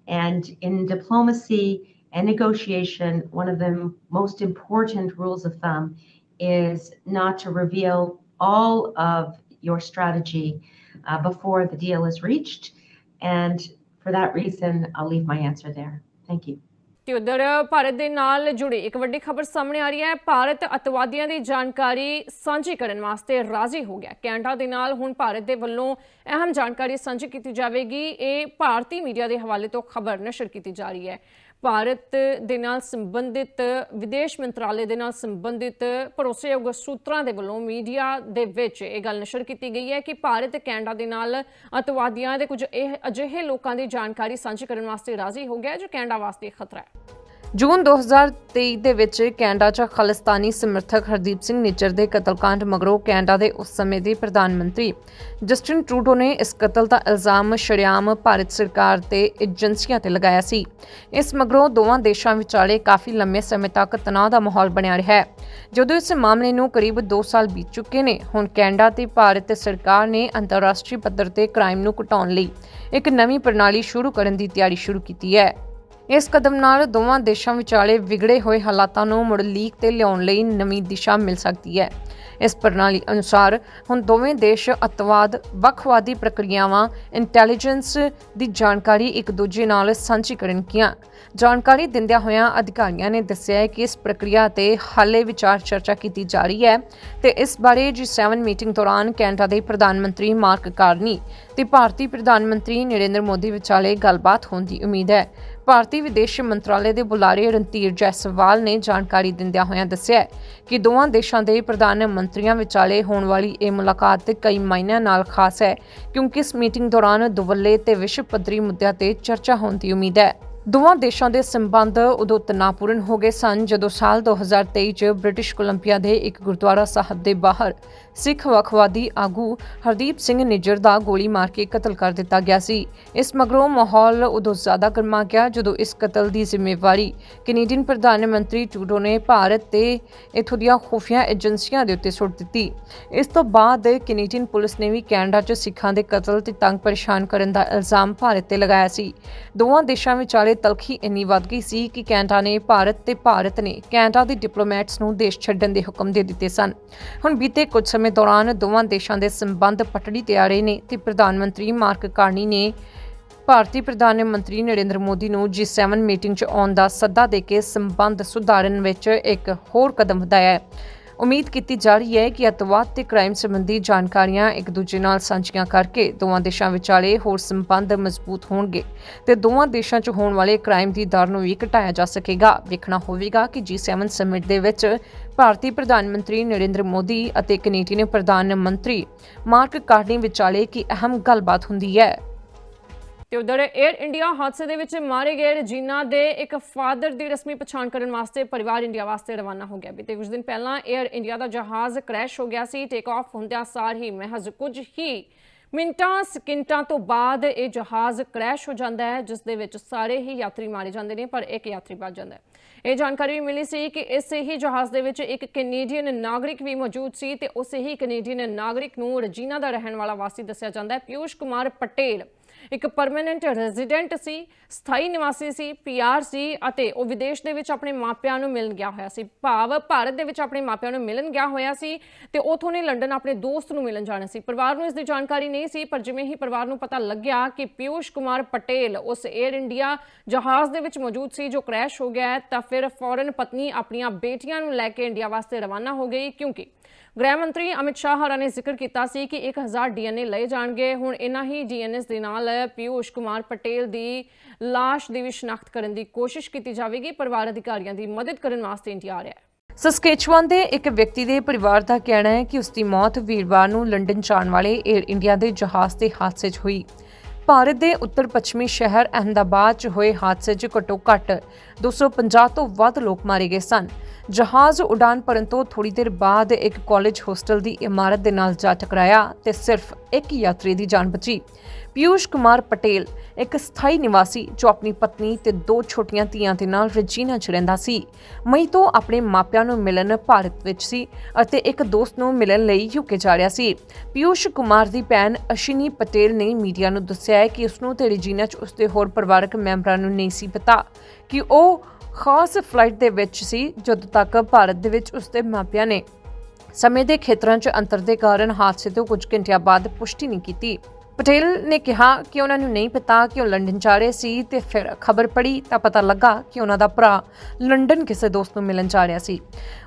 And in diplomacy and negotiation, one of the most important rules of thumb is not to reveal all of your strategy uh, before the deal is reached. And for that reason, I'll leave my answer there. Thank you. ਤੇ ਉਧਰ ਭਾਰਤ ਦੇ ਨਾਲ ਜੁੜੀ ਇੱਕ ਵੱਡੀ ਖਬਰ ਸਾਹਮਣੇ ਆ ਰਹੀ ਹੈ। ਭਾਰਤ ਅਤਵਾਦੀਆਂ ਦੀ ਜਾਣਕਾਰੀ ਸਾਂਝੀ ਕਰਨ ਵਾਸਤੇ ਰਾਜ਼ੀ ਹੋ ਗਿਆ। ਕੈਨੇਡਾ ਦੇ ਨਾਲ ਹੁਣ ਭਾਰਤ ਦੇ ਵੱਲੋਂ ਅਹਿਮ ਜਾਣਕਾਰੀ ਸਾਂਝੀ ਕੀਤੀ ਜਾਵੇਗੀ। ਇਹ ਭਾਰਤੀ ਮੀਡੀਆ ਦੇ ਹਵਾਲੇ ਤੋਂ ਖਬਰ ਨਸ਼ਰ ਕੀਤੀ ਜਾ ਰਹੀ ਹੈ। ਭਾਰਤ ਦੇ ਨਾਲ ਸੰਬੰਧਿਤ, ਵਿਦੇਸ਼ ਮੰਤਰਾਲੇ ਦੇ ਨਾਲ ਸੰਬੰਧਿਤ ਭਰੋਸੇਯੋਗ ਸੂਤਰਾਂ ਦੇ ਵੱਲੋਂ ਮੀਡੀਆ ਦੇ ਵਿੱਚ ਇਹ ਗੱਲ ਨਸ਼ਰ ਕੀਤੀ ਗਈ ਹੈ ਕਿ ਭਾਰਤ ਕੈਨੇਡਾ ਦੇ ਨਾਲ ਅਤਵਾਦੀਆਂ ਦੇ ਕੁਝ ਇਹ ਅਜਿਹੇ ਲੋਕਾਂ ਦੀ ਜਾਣਕਾਰੀ ਸਾਂਝੀ ਕਰਨ ਵਾਸਤੇ ਰਾਜ਼ੀ ਹੋ ਗਿਆ ਜੋ ਕੈਨੇਡਾ ਵਾਸਤੇ ਖਤਰਾ ਹੈ। ਜੂਨ 2023 ਦੇ ਵਿੱਚ ਕੈਨੇਡਾ 'ਚ ਖਾਲਿਸਤਾਨੀ ਸਮਰਥਕ ਹਰਦੀਪ ਸਿੰਘ ਨਿੱਜਰ ਦੇ ਕਤਲकांड ਮਗਰੋਂ ਕੈਨੇਡਾ ਦੇ ਉਸ ਸਮੇਂ ਦੇ ਪ੍ਰਧਾਨ ਮੰਤਰੀ ਜਸਟਿਨ ਟਰੂਡੋ ਨੇ ਇਸ ਕਤਲ ਦਾ ਇਲਜ਼ਾਮ ਸ਼ਰਿਆਮ ਭਾਰਤ ਸਰਕਾਰ ਤੇ ਏਜੰਸੀਆਂ ਤੇ ਲਗਾਇਆ ਸੀ। ਇਸ ਮਗਰੋਂ ਦੋਵਾਂ ਦੇਸ਼ਾਂ ਵਿਚਾਲੇ ਕਾਫੀ ਲੰਮੇ ਸਮੇਂ ਤੱਕ ਤਣਾਅ ਦਾ ਮਾਹੌਲ ਬਣਿਆ ਰਿਹਾ ਹੈ। ਜਦੋਂ ਇਸ ਮਾਮਲੇ ਨੂੰ ਕਰੀਬ 2 ਸਾਲ ਬੀਤ ਚੁੱਕੇ ਨੇ, ਹੁਣ ਕੈਨੇਡਾ ਤੇ ਭਾਰਤ ਸਰਕਾਰ ਨੇ ਅੰਤਰਰਾਸ਼ਟਰੀ ਪੱਧਰ ਤੇ ਕ੍ਰਾਈਮ ਨੂੰ ਘਟਾਉਣ ਲਈ ਇੱਕ ਨਵੀਂ ਪ੍ਰਣਾਲੀ ਸ਼ੁਰੂ ਕਰਨ ਦੀ ਤਿਆਰੀ ਸ਼ੁਰੂ ਕੀਤੀ ਹੈ। ਇਸ ਕਦਮ ਨਾਲ ਦੋਵਾਂ ਦੇਸ਼ਾਂ ਵਿਚਾਲੇ ਵਿਗੜੇ ਹੋਏ ਹਾਲਾਤਾਂ ਨੂੰ ਮੁੜ ਲੀਕ ਤੇ ਲਿਆਉਣ ਲਈ ਨਵੀਂ ਦਿਸ਼ਾ ਮਿਲ ਸਕਦੀ ਹੈ। ਇਸ ਪ੍ਰਣਾਲੀ ਅਨੁਸਾਰ ਹੁਣ ਦੋਵੇਂ ਦੇਸ਼ ਅਤਵਾਦ, ਵੱਖਵਾਦੀ ਪ੍ਰਕਿਰਿਆਵਾਂ ਇੰਟੈਲੀਜੈਂਸ ਦੀ ਜਾਣਕਾਰੀ ਇੱਕ ਦੂਜੇ ਨਾਲ ਸਾਂਝੀ ਕਰਨਗੀਆਂ। ਜਾਣਕਾਰੀ ਦਿੰਦਿਆਂ ਹੋਇਆਂ ਅਧਿਕਾਰੀਆਂ ਨੇ ਦੱਸਿਆ ਹੈ ਕਿ ਇਸ ਪ੍ਰਕਿਰਿਆ ਤੇ ਹਾਲੇ ਵਿਚਾਰ ਚਰਚਾ ਕੀਤੀ ਜਾ ਰਹੀ ਹੈ ਤੇ ਇਸ ਬਾਰੇ G7 ਮੀਟਿੰਗ ਦੌਰਾਨ ਕੈਨੇਡਾ ਦੇ ਪ੍ਰਧਾਨ ਮੰਤਰੀ ਮਾਰਕ ਕਾਰਨੀ ਤੇ ਭਾਰਤੀ ਪ੍ਰਧਾਨ ਮੰਤਰੀ ਨਰਿੰਦਰ ਮੋਦੀ ਵਿਚਾਲੇ ਗੱਲਬਾਤ ਹੋਣ ਦੀ ਉਮੀਦ ਹੈ। ਭਾਰਤੀ ਵਿਦੇਸ਼ ਮੰਤਰਾਲੇ ਦੇ ਬੁਲਾਰੇ ਰਣਧੀਰ ਜੈਸਵਾਲ ਨੇ ਜਾਣਕਾਰੀ ਦਿੰਦਿਆਂ ਹੋਇਆਂ ਦੱਸਿਆ ਕਿ ਦੋਵਾਂ ਦੇਸ਼ਾਂ ਦੇ ਪ੍ਰਧਾਨ ਮੰਤਰੀਆਂ ਵਿਚਾਲੇ ਹੋਣ ਵਾਲੀ ਇਹ ਮੁਲਾਕਾਤ ਕਈ ਮਾਇਨਿਆਂ ਨਾਲ ਖਾਸ ਹੈ, ਕਿਉਂਕਿ ਇਸ ਮੀਟਿੰਗ ਦੌਰਾਨ ਦੁਵੱਲੇ ਤੇ ਵਿਸ਼ਵ ਪੱਧਰੀ ਮੁੱਦਿਆਂ ਤੇ ਚਰਚਾ ਹੋਣ ਦੀ ਉਮੀਦ ਹੈ। ਦੋਵਾਂ ਦੇਸ਼ਾਂ ਦੇ ਸੰਬੰਧ ਉਦੋਂ ਤਣਾਅਪੂਰਨ ਹੋ ਗਏ ਸਨ ਜਦੋਂ ਸਾਲ 2023 ਚ ਬ੍ਰਿਟਿਸ਼ ਕੋਲੰਬੀਆ ਦੇ ਇੱਕ ਗੁਰਦੁਆਰਾ ਸਾਹਿਬ ਦੇ ਬਾਹਰ ਸਿੱਖ ਵੱਖਵਾਦੀ ਆਗੂ ਹਰਦੀਪ ਸਿੰਘ ਨਿੱਜਰ ਦਾ ਗੋਲੀ ਮਾਰ ਕੇ ਕਤਲ ਕਰ ਦਿੱਤਾ ਗਿਆ ਸੀ। ਇਸ ਮਗਰੋਂ ਮਾਹੌਲ ਉਦੋਂ ਜ਼ਿਆਦਾ ਗਰਮਾ ਗਿਆ ਜਦੋਂ ਇਸ ਕਤਲ ਦੀ ਜ਼ਿੰਮੇਵਾਰੀ ਕੈਨੇਡੀਅਨ ਪ੍ਰਧਾਨ ਮੰਤਰੀ ਟੂਡੋ ਨੇ ਭਾਰਤ ਤੇ ਇਥੋਂ ਦੀਆਂ ਖੁਫੀਆ ਏਜੰਸੀਆਂ ਦੇ ਉੱਤੇ ਸੁੱਟ ਦਿੱਤੀ। ਇਸ ਤੋਂ ਬਾਅਦ ਕੈਨੇਡੀਅਨ ਪੁਲਿਸ ਨੇ ਵੀ ਕੈਨੇਡਾ 'ਚ ਸਿੱਖਾਂ ਦੇ ਕਤਲ ਤੇ ਤੰਗ ਪਰੇਸ਼ਾਨ ਕਰਨ ਦਾ ਇਲਜ਼ਾਮ ਭਾਰਤ ਤੇ ਲਗਾਇਆ ਸੀ। ਦੋਵਾਂ ਦੇਸ਼ਾਂ ਵਿਚਾਲੇ ਤਲਖੀ ਇੰਨੀ ਵੱਧ ਗਈ ਸੀ ਕਿ ਕੈਨੇਡਾ ਨੇ ਭਾਰਤ ਤੇ ਭਾਰਤ ਨੇ ਕੈਨੇਡਾ ਦੇ ਡਿਪਲੋਮੈਟਸ ਨੂੰ ਦੇਸ਼ ਛੱਡਣ ਦੇ ਹੁਕਮ ਦੇ ਦਿੱਤੇ ਸਨ। ਹੁਣ ਬੀਤੇ ਕੁਝ ਸਮੇਂ ਦੌਰਾਨ ਦੋਵਾਂ ਦੇਸ਼ਾਂ ਦੇ ਸੰਬੰਧ ਪਟੜੀ ਤੇ ਆ ਰਹੇ ਨੇ ਤੇ ਪ੍ਰਧਾਨ ਮੰਤਰੀ ਮਾਰਕ ਕਾਰਨੀ ਨੇ ਭਾਰਤੀ ਪ੍ਰਧਾਨ ਮੰਤਰੀ ਨਰਿੰਦਰ ਮੋਦੀ ਨੂੰ G7 ਮੀਟਿੰਗ 'ਚ ਆਉਣ ਦਾ ਸੱਦਾ ਦੇ ਕੇ ਸੰਬੰਧ ਸੁਧਾਰਨ ਵਿੱਚ ਇੱਕ ਹੋਰ ਕਦਮ ਵਧਾਇਆ ਹੈ। ਉਮੀਦ ਕੀਤੀ ਜਾ ਰਹੀ ਹੈ ਕਿ ਅਤਵਾਦ ਤੇ ਕ੍ਰਾਈਮ ਸੰਬੰਧੀ ਜਾਣਕਾਰੀਆਂ ਇੱਕ ਦੂਜੇ ਨਾਲ ਸਾਂਝੀਆਂ ਕਰਕੇ ਦੋਵਾਂ ਦੇਸ਼ਾਂ ਵਿਚਾਲੇ ਹੋਰ ਸੰਬੰਧ ਮਜ਼ਬੂਤ ਹੋਣਗੇ ਤੇ ਦੋਵਾਂ ਦੇਸ਼ਾਂ 'ਚ ਹੋਣ ਵਾਲੇ ਕ੍ਰਾਈਮ ਦੀ ਦਰ ਨੂੰ ਵੀ ਘਟਾਇਆ ਜਾ ਸਕੇਗਾ। ਵੇਖਣਾ ਹੋਵੇਗਾ ਕਿ G7 ਸਮਿਟ ਦੇ ਵਿੱਚ ਭਾਰਤੀ ਪ੍ਰਧਾਨ ਮੰਤਰੀ ਨਰਿੰਦਰ ਮੋਦੀ ਅਤੇ ਕੈਨੇਡੀਅਨ ਪ੍ਰਧਾਨ ਮੰਤਰੀ ਮਾਰਕ ਕਾਰਨੀ ਵਿਚਾਲੇ ਕੀ ਅਹਿਮ ਗੱਲਬਾਤ ਹੁੰਦੀ ਹੈ। ਤੇ ਉਧਰ 에ਅਰ ਇੰਡੀਆ ਹਾਦਸੇ ਦੇ ਵਿੱਚ ਮਾਰੇ ਗਏ ਰਜੀਨਾ ਦੇ ਇੱਕ ਫਾਦਰ ਦੀ ਰਸਮੀ ਪਛਾਣ ਕਰਨ ਵਾਸਤੇ ਪਰਿਵਾਰ ਇੰਡੀਆ ਵਾਸਤੇ ਰਵਾਨਾ ਹੋ ਗਿਆ ਬੀਤੇ ਕੁਝ ਦਿਨ ਪਹਿਲਾਂ 에ਅਰ ਇੰਡੀਆ ਦਾ ਜਹਾਜ਼ ਕ੍ਰੈਸ਼ ਹੋ ਗਿਆ ਸੀ ਟੇਕ ਆਫ ਹੁੰਦਿਆਂ ਸਾਰ ਹੀ ਮਹਿਜ਼ ਕੁਝ ਹੀ ਮਿੰਟਾਂ, ਸਕਿੰਟਾਂ ਤੋਂ ਬਾਅਦ ਇਹ ਜਹਾਜ਼ ਕ੍ਰੈਸ਼ ਹੋ ਜਾਂਦਾ ਹੈ, ਜਿਸ ਦੇ ਵਿੱਚ ਸਾਰੇ ਹੀ ਯਾਤਰੀ ਮਾਰੇ ਜਾਂਦੇ ਨੇ, ਪਰ ਇੱਕ ਯਾਤਰੀ ਬਚ ਜਾਂਦਾ ਹੈ। ਇਹ ਜਾਣਕਾਰੀ ਵੀ ਮਿਲੀ ਸੀ ਕਿ ਇਸੇ ਹੀ ਜਹਾਜ਼ ਦੇ ਵਿੱਚ ਇੱਕ ਕੈਨੇਡੀਅਨ ਨਾਗਰਿਕ ਵੀ ਮੌਜੂਦ ਸੀ ਤੇ ਉਸੇ ਹੀ ਕੈਨੇਡੀਅਨ ਨਾਗਰਿਕ ਨੂੰ ਰਜੀਨਾ ਦਾ ਰਹਿਣ ਵਾਲਾ ਵਾਸੀ ਦੱਸਿਆ ਜਾਂਦਾ ਹੈ। ਪਿਊਸ਼ ਕੁਮਾਰ ਪਟੇਲ ਇੱਕ ਪਰਮਨੈਂਟ ਰੈਜ਼ੀਡੈਂਟ ਸੀ, ਸਥਾਈ ਨਿਵਾਸੀ ਸੀ ਪੀਆਰ ਸੀ ਅਤੇ ਉਹ ਵਿਦੇਸ਼ ਦੇ ਵਿੱਚ ਆਪਣੇ ਮਾਪਿਆਂ ਨੂੰ ਮਿਲਣ ਗਿਆ ਹੋਇਆ ਸੀ। ਭਾਵ ਭਾਰਤ ਦੇ ਵਿੱਚ ਆਪਣੇ ਮਾਪਿਆਂ ਨੂੰ ਮਿਲਣ ਗਿਆ ਹੋਇਆ ਸੀ ਤੇ ਉਥੋਂ ਨੇ ਲੰਡਨ ਆਪਣੇ ਦੋਸਤ ਨੂੰ ਮਿਲਣ ਜਾਣਾ ਸੀ। ਪਰਿਵਾਰ ਨੂੰ ਇਸ ਦੀ ਜਾਣਕਾਰੀ ਨਹੀਂ ਸੀ, ਪਰ ਜਿਵੇਂ ਹੀ ਪਰਿਵਾਰ ਨੂੰ ਪਤਾ ਲੱਗਿਆ ਕਿ ਪਿਊਸ਼ ਕੁਮਾਰ ਪਟੇਲ ਉਸ 에ਅਰ ਇੰਡੀਆ ਜਹਾਜ਼ ਦੇ ਵਿੱਚ ਮੌਜੂਦ ਸੀ, ਜੋ ਕ੍ਰੈਸ਼ ਹੋ ਗਿਆ ਤਾਂ ਫਿਰ ਫੌਰਨ ਪਤਨੀ ਆਪਣੀਆਂ ਬੇਟੀਆਂ ਨੂੰ ਲੈ ਕੇ ਇੰਡੀਆ ਵਾਸਤੇ ਰਵਾਨਾ ਹੋ ਗਈ, ਕਿਉਂਕਿ ਗ੍ਰਹਿ ਮੰਤਰੀ ਅਮਿਤ ਸ਼ਾਹ ਹਰਾ ਨੇ ਜ਼ਿਕਰ ਕੀਤਾ ਸੀ ਕਿ 1000 ਡੀਐਨਏ ਲਏ ਜਾਣਗੇ। ਹੁਣ ਇਹਨਾਂ ਹੀ ਡੀਐਨਏਸ ਦੇ ਨਾਲ ਪਿਊਸ਼ ਕੁਮਾਰ ਪਟੇਲ ਦੀ ਲਾਸ਼ ਦੀ ਵੀ ਸ਼ਨਾਖਤ ਕਰਨ ਦੀ ਕੋਸ਼ਿਸ਼ ਕੀਤੀ ਜਾਵੇਗੀ। ਪਰਿਵਾਰ ਅਧਿਕਾਰੀਆਂ ਦੀ ਮਦਦ ਕਰਨ ਵਾਸਤੇ ਇੰਡੀਆ ਆ ਰਿਹਾ ਹੈ। ਸਸਕੇਚੁਆਨ ਦੇ ਇੱਕ ਵਿਅਕਤੀ ਦੇ ਪਰਿਵਾਰ ਦਾ ਕਹਿਣਾ ਹੈ ਕਿ ਉਸ ਦੀ ਮੌਤ ਵੀਰਵਾਰ ਨੂੰ ਲੰਡਨ ਜਾਣ ਵਾਲੇ 에ਅਰ ਇੰਡੀਆ ਦੇ ਜਹਾਜ਼ ਦੇ ਹਾਦਸੇ 'ਚ ਹੋਈ। ਭਾਰਤ ਦੇ ਉੱਤਰ ਪੱਛਮੀ ਸ਼ਹਿਰ ਅਹਮਦਾਬਾਦ 'ਚ ਹੋਏ ਹਾਦਸੇ 'ਚ ਘੱਟੋ ਘੱਟ 250 ਤੋਂ ਵੱਧ ਲੋਕ ਮਾਰੇ ਗਏ ਸਨ। ਜਹਾਜ਼ ਉਡਾਨ ਭਰਨ ਤੋਂ ਥੋੜੀ ਦੇਰ ਬਾਅਦ ਇੱਕ ਕਾਲਜ ਹੋਸਟਲ ਦੀ ਇਮਾਰਤ ਦੇ ਨਾਲ ਜਾ ਟਕਰਾਇਆ ਤੇ ਸਿਰਫ ਇੱਕ ਯਾਤਰੀ ਦੀ ਜਾਨ ਬਚੀ। ਪਿਊਸ਼ ਕੁਮਾਰ ਪਟੇਲ, ਇੱਕ ਸਥਾਈ ਨਿਵਾਸੀ ਜੋ ਆਪਣੀ ਪਤਨੀ ਤੇ ਦੋ ਛੋਟੀਆਂ ਧੀਆਂ ਦੇ ਨਾਲ ਰਜੀਨਾ 'ਚ ਰਹਿੰਦਾ ਸੀ, ਮਈ ਤੋਂ ਆਪਣੇ ਮਾਪਿਆਂ ਨੂੰ ਮਿਲਣ ਭਾਰਤ ਵਿੱਚ ਸੀ ਅਤੇ ਇੱਕ ਦੋਸਤ ਨੂੰ ਮਿਲਣ ਲਈ ਯੂਕੇ ਜਾ ਰਿਹਾ ਸੀ। ਪਿਊਸ਼ ਕੁਮਾਰ ਦੀ ਭੈਣ ਅਸ਼ਿਨੀ ਪਟੇਲ ਨੇ ਮੀਡੀਆ ਨੂੰ ਦੱਸਿਆ ਹੈ ਕਿ ਉਸ ਨੂੰ ਤੇ ਰਜੀਨਾ 'ਚ ਉਸਦੇ ਹੋਰ ਪਰਿਵਾਰਕ ਮੈਂਬਰਾਂ ਨੂੰ ਨਹੀਂ ਸੀ ਪਤਾ ਕਿ ਉਹ ਖਾਸ ਫਲਾਈਟ ਦੇ ਵਿੱਚ ਸੀ, ਜਦੋਂ ਤੱਕ ਭਾਰਤ ਦੇ ਵਿੱਚ ਉਸਦੇ ਮਾਪਿਆਂ ਨੇ ਸਮੇਂ ਦੇ ਖੇਤਰਾਂ 'ਚ ਅੰਤਰ ਦੇ ਕਾਰਨ ਹਾਦਸੇ ਤੋਂ ਕੁਝ ਘੰਟਿਆਂ ਬਾਅਦ ਪੁਸ਼ਟੀ ਨਹੀਂ ਕੀਤੀ। ਪਟੇਲ ਨੇ ਕਿਹਾ ਕਿ ਉਹਨਾਂ ਨੂੰ ਨਹੀਂ ਪਤਾ ਕਿ ਉਹ ਲੰਡਨ ਜਾ ਰਹੇ ਸੀ ਤੇ ਫਿਰ ਖਬਰ ਪੜੀ ਤਾਂ ਪਤਾ ਲੱਗਾ ਕਿ ਉਹਨਾਂ ਦਾ ਭਰਾ ਲੰਡਨ ਕਿਸੇ ਦੋਸਤ ਨੂੰ ਮਿਲਣ ਜਾ ਰਿਹਾ ਸੀ।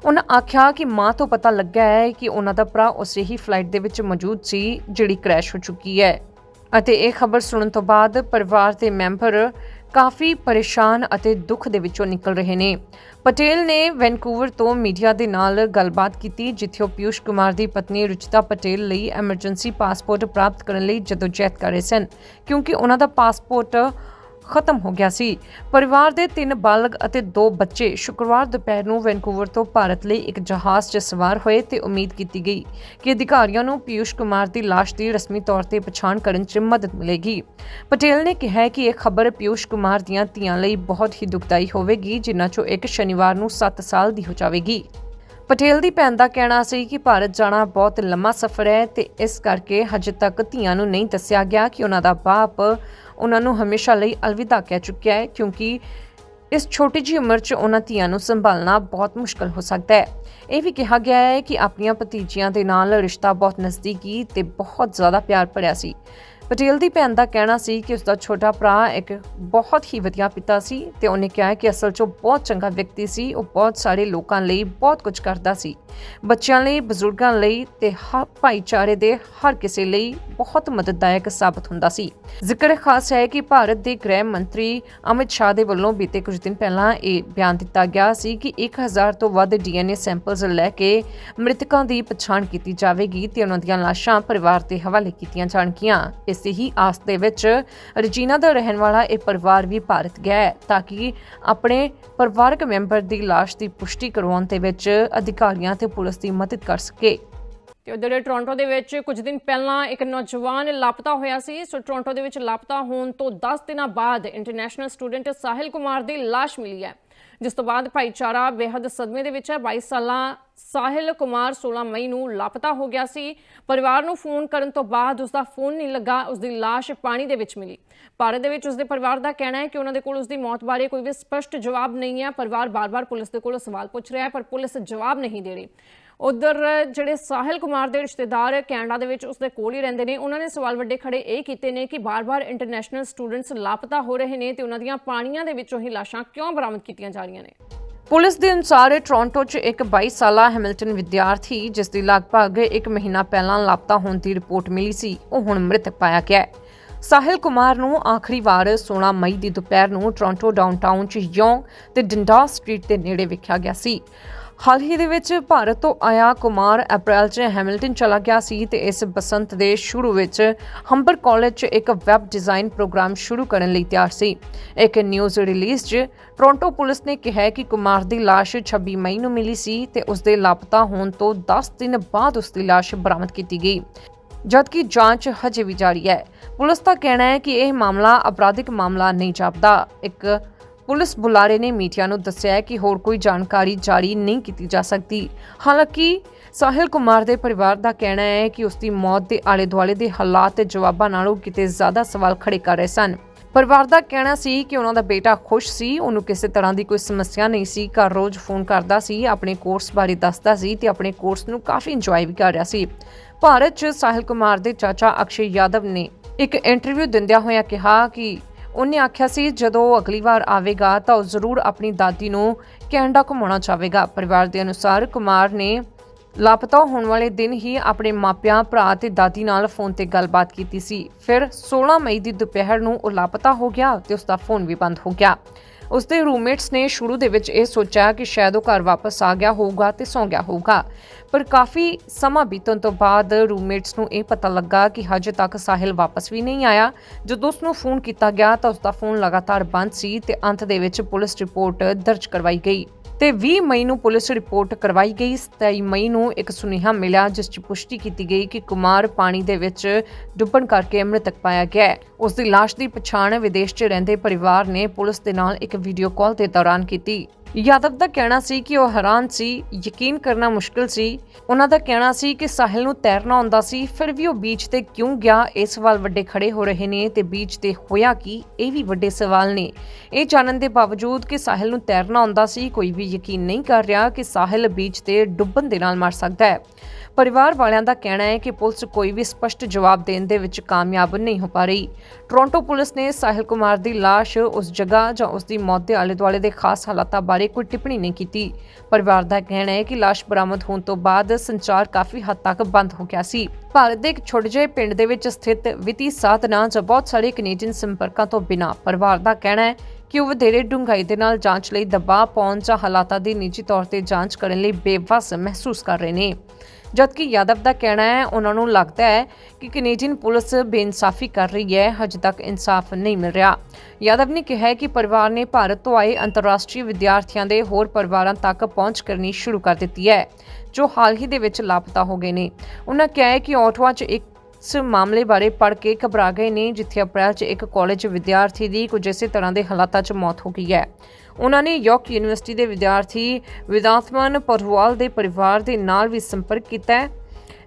ਉਹਨਾਂ ਆਖਿਆ ਕਿ ਮਾਂ ਤੋਂ ਪਤਾ ਲੱਗਾ ਹੈ ਕਿ ਉਹਨਾਂ ਦਾ ਭਰਾ ਉਸੇ ਹੀ ਫਲਾਈਟ ਦੇ ਵਿੱਚ ਮੌਜੂਦ ਸੀ, ਜਿਹੜੀ ਕ੍ਰੈਸ਼ ਹੋ ਚੁੱਕੀ ਹੈ। ਅਤੇ ਇਹ ਖਬਰ ਸੁਣਨ ਤੋਂ ਬਾਅਦ ਪਰਿਵਾਰ ਦੇ ਮੈਂਬਰ ਕਾਫੀ ਪਰੇਸ਼ਾਨ ਅਤੇ ਦੁੱਖ ਦੇ ਵਿੱਚੋਂ ਨਿਕਲ ਰਹੇ ਨੇ। ਪਟੇਲ ਨੇ ਵੈਨਕੂਵਰ ਤੋਂ ਮੀਡੀਆ ਦੇ ਨਾਲ ਗੱਲਬਾਤ ਕੀਤੀ, ਜਿੱਥੇ ਉਹ ਪਿਊਸ਼ ਕੁਮਾਰ ਦੀ ਪਤਨੀ ਰੁਚਿਤਾ ਪਟੇਲ ਲਈ ਐਮਰਜੈਂਸੀ ਪਾਸਪੋਰਟ ਪ੍ਰਾਪਤ ਕਰਨ ਲਈ ਜਦੋਜਹਿਦ ਕਰ ਰਹੇ ਸਨ, ਕਿਉਂਕਿ ਉਹਨਾਂ ਦਾ ਪਾਸਪੋਰਟ ਖਤਮ ਹੋ ਗਿਆ ਸੀ। ਪਰਿਵਾਰ ਦੇ ਤਿੰਨ ਬਾਲਗ ਅਤੇ ਦੋ ਬੱਚੇ ਸ਼ੁੱਕਰਵਾਰ ਦੁਪਹਿਰ ਨੂੰ ਵੈਨਕੂਵਰ ਤੋਂ ਭਾਰਤ ਲਈ ਇੱਕ ਜਹਾਜ਼ 'ਚ ਸਵਾਰ ਹੋਏ ਤੇ ਉਮੀਦ ਕੀਤੀ ਗਈ ਕਿ ਅਧਿਕਾਰੀਆਂ ਨੂੰ ਪਿਊਸ਼ ਕੁਮਾਰ ਦੀ ਲਾਸ਼ ਦੀ ਰਸਮੀ ਤੌਰ ਤੇ ਪਛਾਣ ਕਰਨ 'ਚ ਮਦਦ ਮਿਲੇਗੀ। ਪਟੇਲ ਨੇ ਕਿਹਾ ਕਿ ਇਹ ਖਬਰ ਪਿਊਸ਼ ਕੁਮਾਰ ਦੀਆਂ ਧੀਆਂ ਲਈ ਬਹੁਤ ਹੀ ਦੁਖਦਾਈ ਹੋਵੇਗੀ, ਜਿਨ੍ਹਾਂ 'ਚੋਂ ਇੱਕ ਸ਼ਨੀਵਾਰ ਨੂੰ 7 ਸਾਲ ਦੀ ਹੋ ਜਾਵੇਗੀ। ਪਟੇਲ ਦੀ ਭੈਣ ਦਾ ਕਹਿਣਾ ਸੀ ਕਿ ਭਾਰਤ ਜਾਣਾ ਬਹੁਤ ਲੰਮਾ ਸਫ਼ਰ ਹੈ ਤੇ ਇਸ ਕਰਕੇ ਹਜੇ ਤੱਕ ਧੀਆਂ ਨੂੰ ਨਹੀਂ ਦੱਸਿਆ ਗਿਆ ਕਿ ਉਹਨਾਂ ਦਾ ਬਾਪ ਉਹਨਾਂ ਨੂੰ ਹਮੇਸ਼ਾ ਲਈ ਅਲਵਿਦਾ ਕਹਿ ਚੁੱਕਿਆ ਹੈ, ਕਿਉਂਕਿ ਇਸ ਛੋਟੀ ਜਿਹੀ ਉਮਰ 'ਚ ਉਹਨਾਂ ਧੀਆਂ ਨੂੰ ਸੰਭਾਲਣਾ ਬਹੁਤ ਮੁਸ਼ਕਲ ਹੋ ਸਕਦਾ ਹੈ। ਇਹ ਵੀ ਕਿਹਾ ਗਿਆ ਹੈ ਕਿ ਆਪਣੀਆਂ ਭਤੀਜੀਆਂ ਦੇ ਨਾਲ ਰਿਸ਼ਤਾ ਬਹੁਤ ਨਜ਼ਦੀਕੀ ਤੇ ਬਹੁਤ ਜ਼ਿਆਦਾ ਪਿਆਰ ਭਰਿਆ ਸੀ। ਪਟੇਲ ਦੀ ਭੈਣ ਦਾ ਕਹਿਣਾ ਸੀ ਕਿ ਉਸ ਦਾ ਛੋਟਾ ਭਰਾ ਇੱਕ ਬਹੁਤ ਹੀ ਵਧੀਆ ਪਿਤਾ ਸੀ ਤੇ ਉਹਨੇ ਕਿਹਾ ਕਿ ਅਸਲ 'ਚ ਉਹ ਬਹੁਤ ਚੰਗਾ ਵਿਅਕਤੀ ਸੀ, ਉਹ ਬਹੁਤ ਸਾਰੇ ਲੋਕਾਂ ਲਈ ਬਹੁਤ ਕੁਝ ਕਰਦਾ ਸੀ। ਬੱਚਿਆਂ ਲਈ, ਬਜ਼ੁਰਗਾਂ ਲਈ ਤੇ ਹਰ ਭਾਈਚਾਰੇ ਦੇ ਹਰ ਕਿਸੇ ਲਈ ਬਹੁਤ ਮਦਦਦਾਇਕ ਸਾਬਤ ਹੁੰਦਾ ਸੀ। ਜ਼ਿਕਰ ਖਾਸ ਹੈ ਕਿ ਭਾਰਤ ਦੇ ਗ੍ਰਹਿ ਮੰਤਰੀ ਅਮਿਤ ਸ਼ਾਹ ਦੇ ਵੱਲੋਂ ਬੀਤੇ ਕੁਝ ਦਿਨ ਪਹਿਲਾਂ ਇਹ ਬਿਆਨ ਦਿੱਤਾ ਗਿਆ ਸੀ ਕਿ 1000 ਤੋਂ ਵੱਧ ਡੀਐਨਏ ਸੈਂਪਲਸ ਲੈ ਕੇ ਮ੍ਰਿਤਕਾਂ ਦੀ ਪਛਾਣ ਕੀਤੀ ਜਾਵੇਗੀ ਤੇ ਉਹਨਾਂ ਦੀਆਂ ਲਾਸ਼ਾਂ ਪਰਿਵਾਰ ਦੇ ਹਵਾਲੇ ਕੀਤੀਆਂ ਜਾਣਗੀਆਂ। ਇਸ ਹੀ ਆਸ ਦੇ ਵਿੱਚ ਰਜੀਨਾ ਦਾ ਰਹਿਣ ਵਾਲਾ ਇਹ ਪਰਿਵਾਰ ਵੀ ਭਾਰਤ ਗਿਆ ਹੈ, ਤਾਂ ਕਿ ਆਪਣੇ ਪਰਿਵਾਰਕ ਮੈਂਬਰ ਦੀ ਲਾਸ਼ ਦੀ ਪੁਸ਼ਟੀ ਕਰਵਾਉਣ ਦੇ ਵਿੱਚ ਅਧਿਕਾਰੀਆਂ ਤੇ ਪੁਲਿਸ ਦੀ ਮਦਦ ਕਰ ਸਕੇ। ਤੇ ਉਧਰ ਟੋਰਾਂਟੋ ਦੇ ਵਿੱਚ ਕੁਝ ਦਿਨ ਪਹਿਲਾਂ ਇੱਕ ਨੌਜਵਾਨ ਲਾਪਤਾ ਹੋਇਆ ਸੀ। ਸੋ ਟੋਰਾਂਟੋ ਦੇ ਵਿੱਚ ਲਾਪਤਾ ਹੋਣ ਤੋਂ 10 ਦਿਨਾਂ ਬਾਅਦ ਇੰਟਰਨੈਸ਼ਨਲ ਸਟੂਡੈਂਟ ਸਾਹਿਲ ਕੁਮਾਰ ਦੀ ਲਾਸ਼ ਮਿਲੀ ਹੈ। ਜਿਸ ਤੋਂ ਬਾਅਦ ਭਾਈਚਾਰਾ ਬੇहद ਸਦਮੇ ਦੇ ਵਿੱਚ ਹੈ। 22 ਸਾਲਾਂ ਸਾਹਿਲ ਕੁਮਾਰ 16 ਮਈ ਨੂੰ ਲਾਪਤਾ ਹੋ ਗਿਆ ਸੀ। ਪਰਿਵਾਰ ਨੂੰ ਫੋਨ ਕਰਨ ਤੋਂ ਬਾਅਦ ਉਸ ਦਾ ਫੋਨ ਨਹੀਂ ਲੱਗਾ ਉਸ ਦੀ ਲਾਸ਼ ਪਾਣੀ ਦੇ ਵਿੱਚ ਮਿਲੀ। ਭਾਰਤ ਦੇ ਵਿੱਚ ਉਸ ਦੇ ਪਰਿਵਾਰ ਦਾ ਕਹਿਣਾ ਹੈ ਕਿ ਉਹਨਾਂ ਦੇ ਕੋਲ ਉਸ ਦੀ ਮੌਤ ਬਾਰੇ ਕੋਈ ਵੀ ਸਪਸ਼ਟ ਜਵਾਬ ਨਹੀਂ ਹੈ। ਪਰਿਵਾਰ ਬਾਰ-ਬਾਰ ਪੁਲਿਸ ਦੇ ਕੋਲ ਸਵਾਲ ਪੁੱਛ ਰਿਹਾ ਹੈ, ਪਰ ਪੁਲਿਸ ਜਵਾਬ ਨਹੀਂ ਦੇ ਰਹੀ। ਉਧਰ ਜਿਹੜੇ ਸਾਹਿਲ ਕੁਮਾਰ ਦੇ ਰਿਸ਼ਤੇਦਾਰ ਕੈਨੇਡਾ ਦੇ ਵਿੱਚ ਉਸਦੇ ਕੋਲ ਹੀ ਰਹਿੰਦੇ ਨੇ, ਉਹਨਾਂ ਨੇ ਸਵਾਲ ਵੱਡੇ ਖੜੇ ਇਹ ਕੀਤੇ ਨੇ ਕਿ ਬਾਰ-ਬਾਰ ਇੰਟਰਨੈਸ਼ਨਲ ਸਟੂਡੈਂਟਸ ਲਾਪਤਾ ਹੋ ਰਹੇ ਨੇ ਤੇ ਉਹਨਾਂ ਦੀਆਂ ਪਾਣੀਆਂ ਦੇ ਵਿੱਚੋਂ ਹੀ ਲਾਸ਼ਾਂ ਕਿਉਂ ਬਰਾਮਦ ਕੀਤੀਆਂ ਜਾ ਰਹੀਆਂ ਨੇ? ਪੁਲਿਸ ਦੇ ਅਨੁਸਾਰ ਟੋਰਾਂਟੋ 'ਚ ਇੱਕ 22 ਸਾਲਾ ਹੈਮਿਲਟਨ ਵਿਦਿਆਰਥੀ, ਜਿਸ ਦੀ ਲਗਭਗ 1 ਮਹੀਨਾ ਪਹਿਲਾਂ ਲਾਪਤਾ ਹੋਣ ਦੀ ਰਿਪੋਰਟ ਮਿਲੀ ਸੀ, ਉਹ ਹੁਣ ਮ੍ਰਿਤਕ ਪਾਇਆ ਗਿਆ ਹੈ। ਸਾਹਿਲ ਕੁਮਾਰ ਨੂੰ ਆਖਰੀ ਵਾਰ 16 ਮਈ ਦੀ ਦੁਪਹਿਰ ਨੂੰ ਟੋਰਾਂਟੋ ਡਾਊਨਟਾਊਨ 'ਚ ਯੋਂਗ ਤੇ ਡਿੰਡਾ ਸਟਰੀਟ ਦੇ ਨੇੜੇ ਵੇਖਿਆ ਗਿਆ ਸੀ। ਹਾਲ ਹੀ ਦੇ ਵਿੱਚ ਭਾਰਤ ਤੋਂ ਆਇਆ ਕੁਮਾਰ ਅਪ੍ਰੈਲ 'ਚ ਹੈਮਿਲਟਨ ਚਲਾ ਗਿਆ ਸੀ ਤੇ ਇਸ ਬਸੰਤ ਦੇ ਸ਼ੁਰੂ ਵਿੱਚ ਹੰਬਰ ਕਾਲਜ 'ਚ ਇੱਕ ਵੈਬ ਡਿਜ਼ਾਈਨ ਪ੍ਰੋਗਰਾਮ ਸ਼ੁਰੂ ਕਰਨ ਲਈ ਤਿਆਰ ਸੀ। ਇੱਕ ਨਿਊਜ਼ ਰਿਲੀਜ਼ 'ਚ ਟੋਰਾਂਟੋ ਪੁਲਿਸ ਨੇ ਕਿਹਾ ਕਿ ਕੁਮਾਰ ਦੀ ਲਾਸ਼ 26 ਮਈ ਨੂੰ ਮਿਲੀ ਸੀ ਤੇ ਉਸ ਦੇ ਲਾਪਤਾ ਹੋਣ ਤੋਂ 10 ਦਿਨ ਬਾਅਦ ਉਸ ਦੀ ਲਾਸ਼ ਬਰਾਮਦ ਕੀਤੀ ਗਈ। ਜਦਕਿ ਜਾਂਚ ਹਜੇ ਵੀ ਜਾਰੀ ਹੈ। ਪੁਲਿਸ ਦਾ ਕਹਿਣਾ ਹੈ ਕਿ ਇਹ ਮਾਮਲਾ ਅਪਰਾਧਿਕ ਮਾਮਲਾ ਨਹੀਂ ਜਾਪਦਾ। ਇੱਕ ਪੁਲਿਸ ਬੁਲਾਰੇ ਨੇ ਮੀਡੀਆ ਨੂੰ ਦੱਸਿਆ ਹੈ ਕਿ ਹੋਰ ਕੋਈ ਜਾਣਕਾਰੀ ਜਾਰੀ ਨਹੀਂ ਕੀਤੀ ਜਾ ਸਕਦੀ। ਹਾਲਾਂਕਿ, ਸਾਹਿਲ ਕੁਮਾਰ ਦੇ ਪਰਿਵਾਰ ਦਾ ਕਹਿਣਾ ਹੈ ਕਿ ਉਸ ਦੀ ਮੌਤ ਦੇ ਆਲੇ ਦੁਆਲੇ ਦੇ ਹਾਲਾਤ ਤੇ ਜਵਾਬਾਂ ਨਾਲੋਂ ਕਿਤੇ ਜ਼ਿਆਦਾ ਸਵਾਲ ਖੜੇ ਕਰ ਰਹੇ ਸਨ। ਪਰਿਵਾਰ ਦਾ ਕਹਿਣਾ ਸੀ ਕਿ ਉਹਨਾਂ ਦਾ ਬੇਟਾ ਖੁਸ਼ ਸੀ, ਉਹਨੂੰ ਕਿਸੇ ਤਰ੍ਹਾਂ ਦੀ ਕੋਈ ਸਮੱਸਿਆ ਨਹੀਂ ਸੀ। ਘਰ ਰੋਜ਼ ਫੋਨ ਕਰਦਾ ਸੀ, ਆਪਣੇ ਕੋਰਸ ਬਾਰੇ ਦੱਸਦਾ ਸੀ ਤੇ ਆਪਣੇ ਕੋਰਸ ਨੂੰ ਕਾਫੀ ਇੰਜੋਏ ਵੀ ਕਰ ਰਿਹਾ ਸੀ। ਭਾਰਤ 'ਚ ਸਾਹਿਲ ਕੁਮਾਰ ਦੇ ਚਾਚਾ ਅਕਸ਼ੇ ਯਾਦਵ ਨੇ ਇੱਕ ਇੰਟਰਵਿਊ ਦਿੰਦਿਆਂ ਹੋਇਆਂ ਕਿਹਾ ਕਿ ਉਹਨੇ ਆਖਿਆ ਸੀ, ਜਦੋਂ ਉਹ ਅਗਲੀ ਵਾਰ ਆਵੇਗਾ ਤਾਂ ਉਹ ਜ਼ਰੂਰ ਆਪਣੀ ਦਾਦੀ ਨੂੰ ਕੈਨੇਡਾ ਘੁਮਾਉਣਾ ਚਾਹੇਗਾ। ਪਰਿਵਾਰ ਦੇ ਅਨੁਸਾਰ ਕੁਮਾਰ ਨੇ ਲਾਪਤਾ ਹੋਣ ਵਾਲੇ ਦਿਨ ਹੀ ਆਪਣੇ ਮਾਪਿਆਂ, ਭਰਾ ਤੇ ਦਾਦੀ ਨਾਲ ਫੋਨ ਤੇ ਗੱਲਬਾਤ ਕੀਤੀ ਸੀ। ਫਿਰ 16 ਮਈ ਦੀ ਦੁਪਹਿਰ ਨੂੰ ਉਹ ਲਾਪਤਾ ਹੋ ਗਿਆ ਤੇ ਉਸ ਦਾ ਫੋਨ ਵੀ ਬੰਦ ਹੋ ਗਿਆ। ਉਸ ਦੇ ਰੂਮਮੇਟਸ ਨੇ ਸ਼ੁਰੂ ਦੇ ਵਿੱਚ ਇਹ ਸੋਚਿਆ ਕਿ ਸ਼ਾਇਦ ਉਹ ਘਰ ਵਾਪਸ ਆ ਗਿਆ ਹੋਊਗਾ ਤੇ ਸੌਂ ਗਿਆ ਹੋਊਗਾ। ਪਰ ਕਾਫੀ ਸਮਾਂ ਬੀਤਣ ਤੋਂ ਬਾਅਦ ਰੂਮਮੇਟਸ ਨੂੰ ਇਹ ਪਤਾ ਲੱਗਾ ਕਿ ਹਜੇ ਤੱਕ ਸਾਹਿਲ ਵਾਪਸ ਵੀ ਨਹੀਂ ਆਇਆ। ਜਦੋਂ ਉਸ ਨੂੰ ਫੋਨ ਕੀਤਾ ਗਿਆ ਤਾਂ ਉਸ ਦਾ ਫੋਨ ਲਗਾਤਾਰ ਬੰਦ ਸੀ ਤੇ ਅੰਤ ਦੇ ਵਿੱਚ ਪੁਲਿਸ ਰਿਪੋਰਟ ਦਰਜ ਕਰਵਾਈ ਗਈ। ਤੇ 20 ਮਈ ਨੂੰ ਪੁਲਿਸ ਰਿਪੋਰਟ ਕਰਵਾਈ ਗਈ। 27 ਮਈ ਨੂੰ ਇੱਕ ਸੁਨੇਹਾ ਮਿਲਿਆ, ਜਿਸ 'ਚ ਪੁਸ਼ਟੀ ਕੀਤੀ ਗਈ ਕਿ ਕੁਮਾਰ ਪਾਣੀ ਦੇ ਵਿੱਚ ਡੁੱਬਣ ਕਰਕੇ ਮ੍ਰਿਤਕ ਪਾਇਆ ਗਿਆ ਹੈ। ਉਸ ਦੀ ਲਾਸ਼ ਦੀ ਪਛਾਣ ਵਿਦੇਸ਼ 'ਚ ਰਹਿੰਦੇ ਪਰਿਵਾਰ ਨੇ ਪੁਲਿਸ ਦੇ ਨਾਲ ਇੱਕ ਵੀਡੀਓ ਕਾਲ ਦੇ ਦੌਰਾਨ ਕੀਤੀ। ਯਾਦਵ ਦਾ ਕਹਿਣਾ ਸੀ ਕਿ ਉਹ ਹੈਰਾਨ ਸੀ, ਯਕੀਨ ਕਰਨਾ ਮੁਸ਼ਕਲ ਸੀ। ਉਹਨਾਂ ਦਾ ਕਹਿਣਾ ਸੀ ਕਿ ਸਾਹਿਲ ਨੂੰ ਤੈਰਨਾ ਆਉਂਦਾ ਸੀ, ਫਿਰ ਵੀ ਉਹ ਬੀਚ ਤੇ ਕਿਉਂ ਗਿਆ? ਇਹ ਸਵਾਲ ਵੱਡੇ ਖੜੇ ਹੋ ਰਹੇ ਨੇ ਤੇ ਬੀਚ ਤੇ ਹੋਇਆ ਕੀ? ਇਹ ਵੀ ਵੱਡੇ ਸਵਾਲ ਨੇ। ਇਹ ਜਾਣਨ ਦੇ ਬਾਵਜੂਦ ਕਿ ਸਾਹਿਲ ਨੂੰ ਤੈਰਨਾ ਆਉਂਦਾ ਸੀ, ਕੋਈ ਵੀ ਯਕੀਨ ਨਹੀਂ ਕਰ ਰਿਹਾ ਕਿ ਸਾਹਿਲ ਬੀਚ ਤੇ ਡੁੱਬਣ ਦੇ ਨਾਲ ਮਰ ਸਕਦਾ ਹੈ। ਪਰਿਵਾਰ ਵਾਲਿਆਂ ਦਾ ਕਹਿਣਾ ਹੈ ਕਿ ਪੁਲਿਸ ਕੋਈ ਵੀ ਸਪਸ਼ਟ ਜਵਾਬ ਦੇਣ ਦੇ ਵਿੱਚ ਕਾਮਯਾਬ ਨਹੀਂ ਹੋ ਪਾ ਰਹੀ। ਟੋਰਾਂਟੋ ਪੁਲਿਸ ਨੇ ਸਾਹਿਲ ਕੁਮਾਰ ਦੀ ਲਾਸ਼ ਉਸ ਜਗ੍ਹਾ ਜਾਂ ਉਸ ਦੀ ਮੌਤ ਦੇ ਆਲੇ-ਦੁਆਲੇ ਦੇ ਖਾਸ ਹਾਲਾਤਾਂ ਬਾਰੇ ਕੋਈ ਟਿੱਪਣੀ ਨਹੀਂ ਕੀਤੀ। ਪਰਿਵਾਰ ਦਾ ਕਹਿਣਾ ਹੈ ਕਿ ਲਾਸ਼ ਬਰਾਮਦ ਹੋਣ ਤੋਂ ਬਾਅਦ ਸੰਚਾਰ ਕਾਫੀ ਹੱਦ ਤੱਕ ਬੰਦ ਹੋ ਗਿਆ ਸੀ। ਭਾਰਤ ਦੇ ਇੱਕ ਛੋਟੇ ਜਿਹੇ ਪਿੰਡ ਦੇ ਵਿੱਚ ਸਥਿਤ ਵਿੱਤੀ ਸਾਧਨਾਂ ਜਾਂ ਬਹੁਤ ਸਾਰੇ ਕੈਨੇਡੀਅਨ ਸੰਪਰਕਾਂ ਤੋਂ ਬਿਨਾਂ ਪਰਿਵਾਰ ਦਾ ਕਹਿਣਾ ਹੈ ਕਿ ਉਹ ਵਧੇਰੇ ਡੂੰਘਾਈ ਦੇ ਨਾਲ ਜਾਂਚ ਲਈ ਦਬਾਅ ਪਾਉਣ ਜਾਂ ਹਾਲਾਤਾਂ ਦੀ ਨਿੱਜੀ ਤੌਰ ਤੇ ਜਾਂਚ ਕਰਨ ਲਈ ਬੇਵਸ ਮਹਿਸੂਸ ਕਰ ਰਹੇ ਨੇ। ਜਦਕਿ ਯਾਦਵ ਦਾ ਕਹਿਣਾ ਹੈ, ਉਹਨਾਂ ਨੂੰ ਲੱਗਦਾ ਹੈ ਕਿ ਕੈਨੇਡੀਅਨ ਪੁਲਿਸ ਬੇਇਨਸਾਫੀ ਕਰ ਰਹੀ ਹੈ, ਹਜੇ ਤੱਕ ਇਨਸਾਫ ਨਹੀਂ ਮਿਲ ਰਿਹਾ। ਯਾਦਵ ਨੇ ਕਿਹਾ ਕਿ ਪਰਿਵਾਰ ਨੇ ਭਾਰਤ ਤੋਂ ਆਏ ਅੰਤਰਰਾਸ਼ਟਰੀ ਵਿਦਿਆਰਥੀਆਂ ਦੇ ਹੋਰ ਪਰਿਵਾਰਾਂ ਤੱਕ ਪਹੁੰਚ ਕਰਨੀ ਸ਼ੁਰੂ ਕਰ ਦਿੱਤੀ ਹੈ, ਜੋ ਹਾਲ ਹੀ ਦੇ ਵਿੱਚ ਲਾਪਤਾ ਹੋ ਗਏ ਨੇ। ਉਹਨਾਂ ਕਿਹਾ ਹੈ ਕਿ ਆਟਵਾ 'ਚ ਇੱਕ ਇਸ ਮਾਮਲੇ ਬਾਰੇ ਪੜ੍ਹ ਕੇ ਘਬਰਾ ਗਏ ਨੇ, ਜਿੱਥੇ ਅਪ੍ਰੈਲ 'ਚ ਇੱਕ ਕਾਲਜ ਵਿਦਿਆਰਥੀ ਦੀ ਕੁਝ ਇਸੇ ਤਰ੍ਹਾਂ ਦੇ ਹਾਲਾਤਾਂ 'ਚ ਮੌਤ ਹੋ ਗਈ ਹੈ। ਉਹਨਾਂ ਨੇ ਯਾਰਕ ਯੂਨੀਵਰਸਿਟੀ ਦੇ ਵਿਦਿਆਰਥੀ ਵਿਦਾਤਮਨ ਪਰਵਾਲ ਦੇ ਪਰਿਵਾਰ ਦੇ ਨਾਲ ਵੀ ਸੰਪਰਕ ਕੀਤਾ ਹੈ।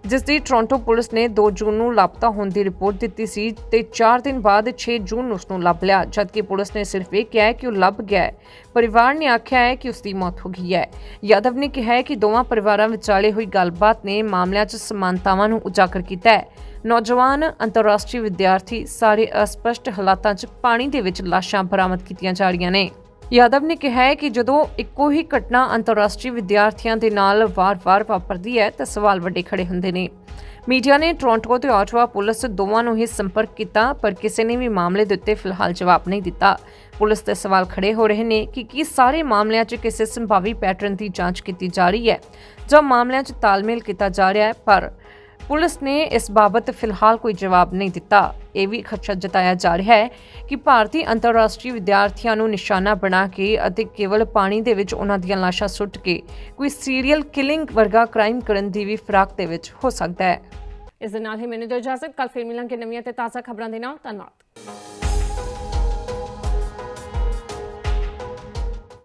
ਜਿਸ ਦੀ ਟੋਰਾਂਟੋ ਪੁਲਿਸ ਨੇ 2 ਜੂਨ ਨੂੰ ਲਾਪਤਾ ਹੋਣ ਦੀ ਰਿਪੋਰਟ ਦਿੱਤੀ ਸੀ ਤੇ 4 ਦਿਨ ਬਾਅਦ 6 ਜੂਨ ਨੂੰ ਉਸ ਨੂੰ ਲੱਭ ਲਿਆ, ਜਦਕਿ ਪੁਲਿਸ ਨੇ ਸਿਰਫ ਇਹ ਕਿਹਾ ਕਿ ਉਹ ਲੱਭ ਗਿਆ ਹੈ। ਪਰਿਵਾਰ ਨੇ ਆਖਿਆ ਹੈ ਕਿ ਉਸ ਦੀ ਮੌਤ ਹੋ ਗਈ ਹੈ। ਯਾਦਵ ਨੇ ਕਿਹਾ ਕਿ ਦੋਵਾਂ ਪਰਿਵਾਰਾਂ ਵਿਚਾਲੇ ਹੋਈ ਗੱਲਬਾਤ ਨੇ ਮਾਮਲਿਆਂ 'ਚ ਸਮਾਨਤਾਵਾਂ ਨੂੰ ਉਜਾਗਰ ਕੀਤਾ ਹੈ। ਨੌਜਵਾਨ ਅੰਤਰਰਾਸ਼ਟਰੀ ਵਿਦਿਆਰਥੀ ਸਾਰੇ ਅਸਪਸ਼ਟ ਹਾਲਾਤਾਂ 'ਚ ਪਾਣੀ ਦੇ ਵਿੱਚ ਲਾਸ਼ਾਂ ਬਰਾਮਦ ਕੀਤੀਆਂ ਜਾ ਰਹੀਆਂ ਨੇ। ਯਾਦਵ ਨੇ ਕਿਹਾ ਹੈ ਕਿ ਜਦੋਂ ਇੱਕੋ ਹੀ ਘਟਨਾ ਅੰਤਰਰਾਸ਼ਟਰੀ ਵਿਦਿਆਰਥੀਆਂ ਦੇ ਨਾਲ ਵਾਰ-ਵਾਰ ਵਾਪਰਦੀ ਹੈ, ਤਾਂ ਸਵਾਲ ਵੱਡੇ ਖੜੇ ਹੁੰਦੇ ਨੇ। ਮੀਡੀਆ ਨੇ ਟੋਰਾਂਟੋ ਤੇ ਆਟਵਾ ਪੁਲਿਸ ਦੋਵਾਂ ਨੂੰ ਹੀ ਸੰਪਰਕ ਕੀਤਾ, ਪਰ ਕਿਸੇ ਨੇ ਵੀ ਮਾਮਲੇ ਦੇ ਉੱਤੇ ਫਿਲਹਾਲ ਜਵਾਬ ਨਹੀਂ ਦਿੱਤਾ। ਪੁਲਿਸ ਤੇ ਸਵਾਲ ਖੜੇ ਹੋ ਰਹੇ ਨੇ ਕਿ ਕੀ ਸਾਰੇ ਮਾਮਲਿਆਂ 'ਚ ਕਿਸੇ ਸੰਭਾਵੀ ਪੈਟਰਨ ਦੀ ਜਾਂਚ ਕੀਤੀ ਜਾ ਰਹੀ ਹੈ ਜਾਂ ਮਾਮਲਿਆਂ 'ਚ ਤਾਲਮੇਲ ਕੀਤਾ ਜਾ ਰਿਹਾ ਹੈ, ਪਰ ਪੁਲਿਸ ਨੇ ਇਸ ਬਾਬਤ ਫਿਲਹਾਲ ਕੋਈ ਜਵਾਬ ਨਹੀਂ ਦਿੱਤਾ। ਇਹ ਵੀ ਖਦਸ਼ਾ ਜਤਾਇਆ ਜਾ ਰਿਹਾ ਹੈ ਕਿ ਭਾਰਤੀ ਅੰਤਰਰਾਸ਼ਟਰੀ ਵਿਦਿਆਰਥੀਆਂ ਨੂੰ ਨਿਸ਼ਾਨਾ ਬਣਾ ਕੇ ਅਤੇ ਕੇਵਲ ਪਾਣੀ ਦੇ ਵਿੱਚ ਉਹਨਾਂ ਦੀਆਂ ਲਾਸ਼ਾਂ ਸੁੱਟ ਕੇ ਕੋਈ ਸੀਰੀਅਲ ਕਿਲਿੰਗ ਵਰਗਾ ਕ੍ਰਾਈਮ ਕਰਨ ਦੀ ਵੀ ਫਰਾਕ ਦੇ ਵਿੱਚ ਹੋ ਸਕਦਾ ਹੈ। ਇਸ ਦੇ ਨਾਲ ਹੀ ਮੈਨੂੰ ਦਿਓ ਇਜਾਜ਼ਤ ਕੱਲ ਫਿਰ ਮਿਲਾਂਗੇ ਨਵੀਆਂ ਤੇ ਤਾਜ਼ਾ ਖਬਰਾਂ ਦੇ ਨਾਲ। ਧੰਨਵਾਦ।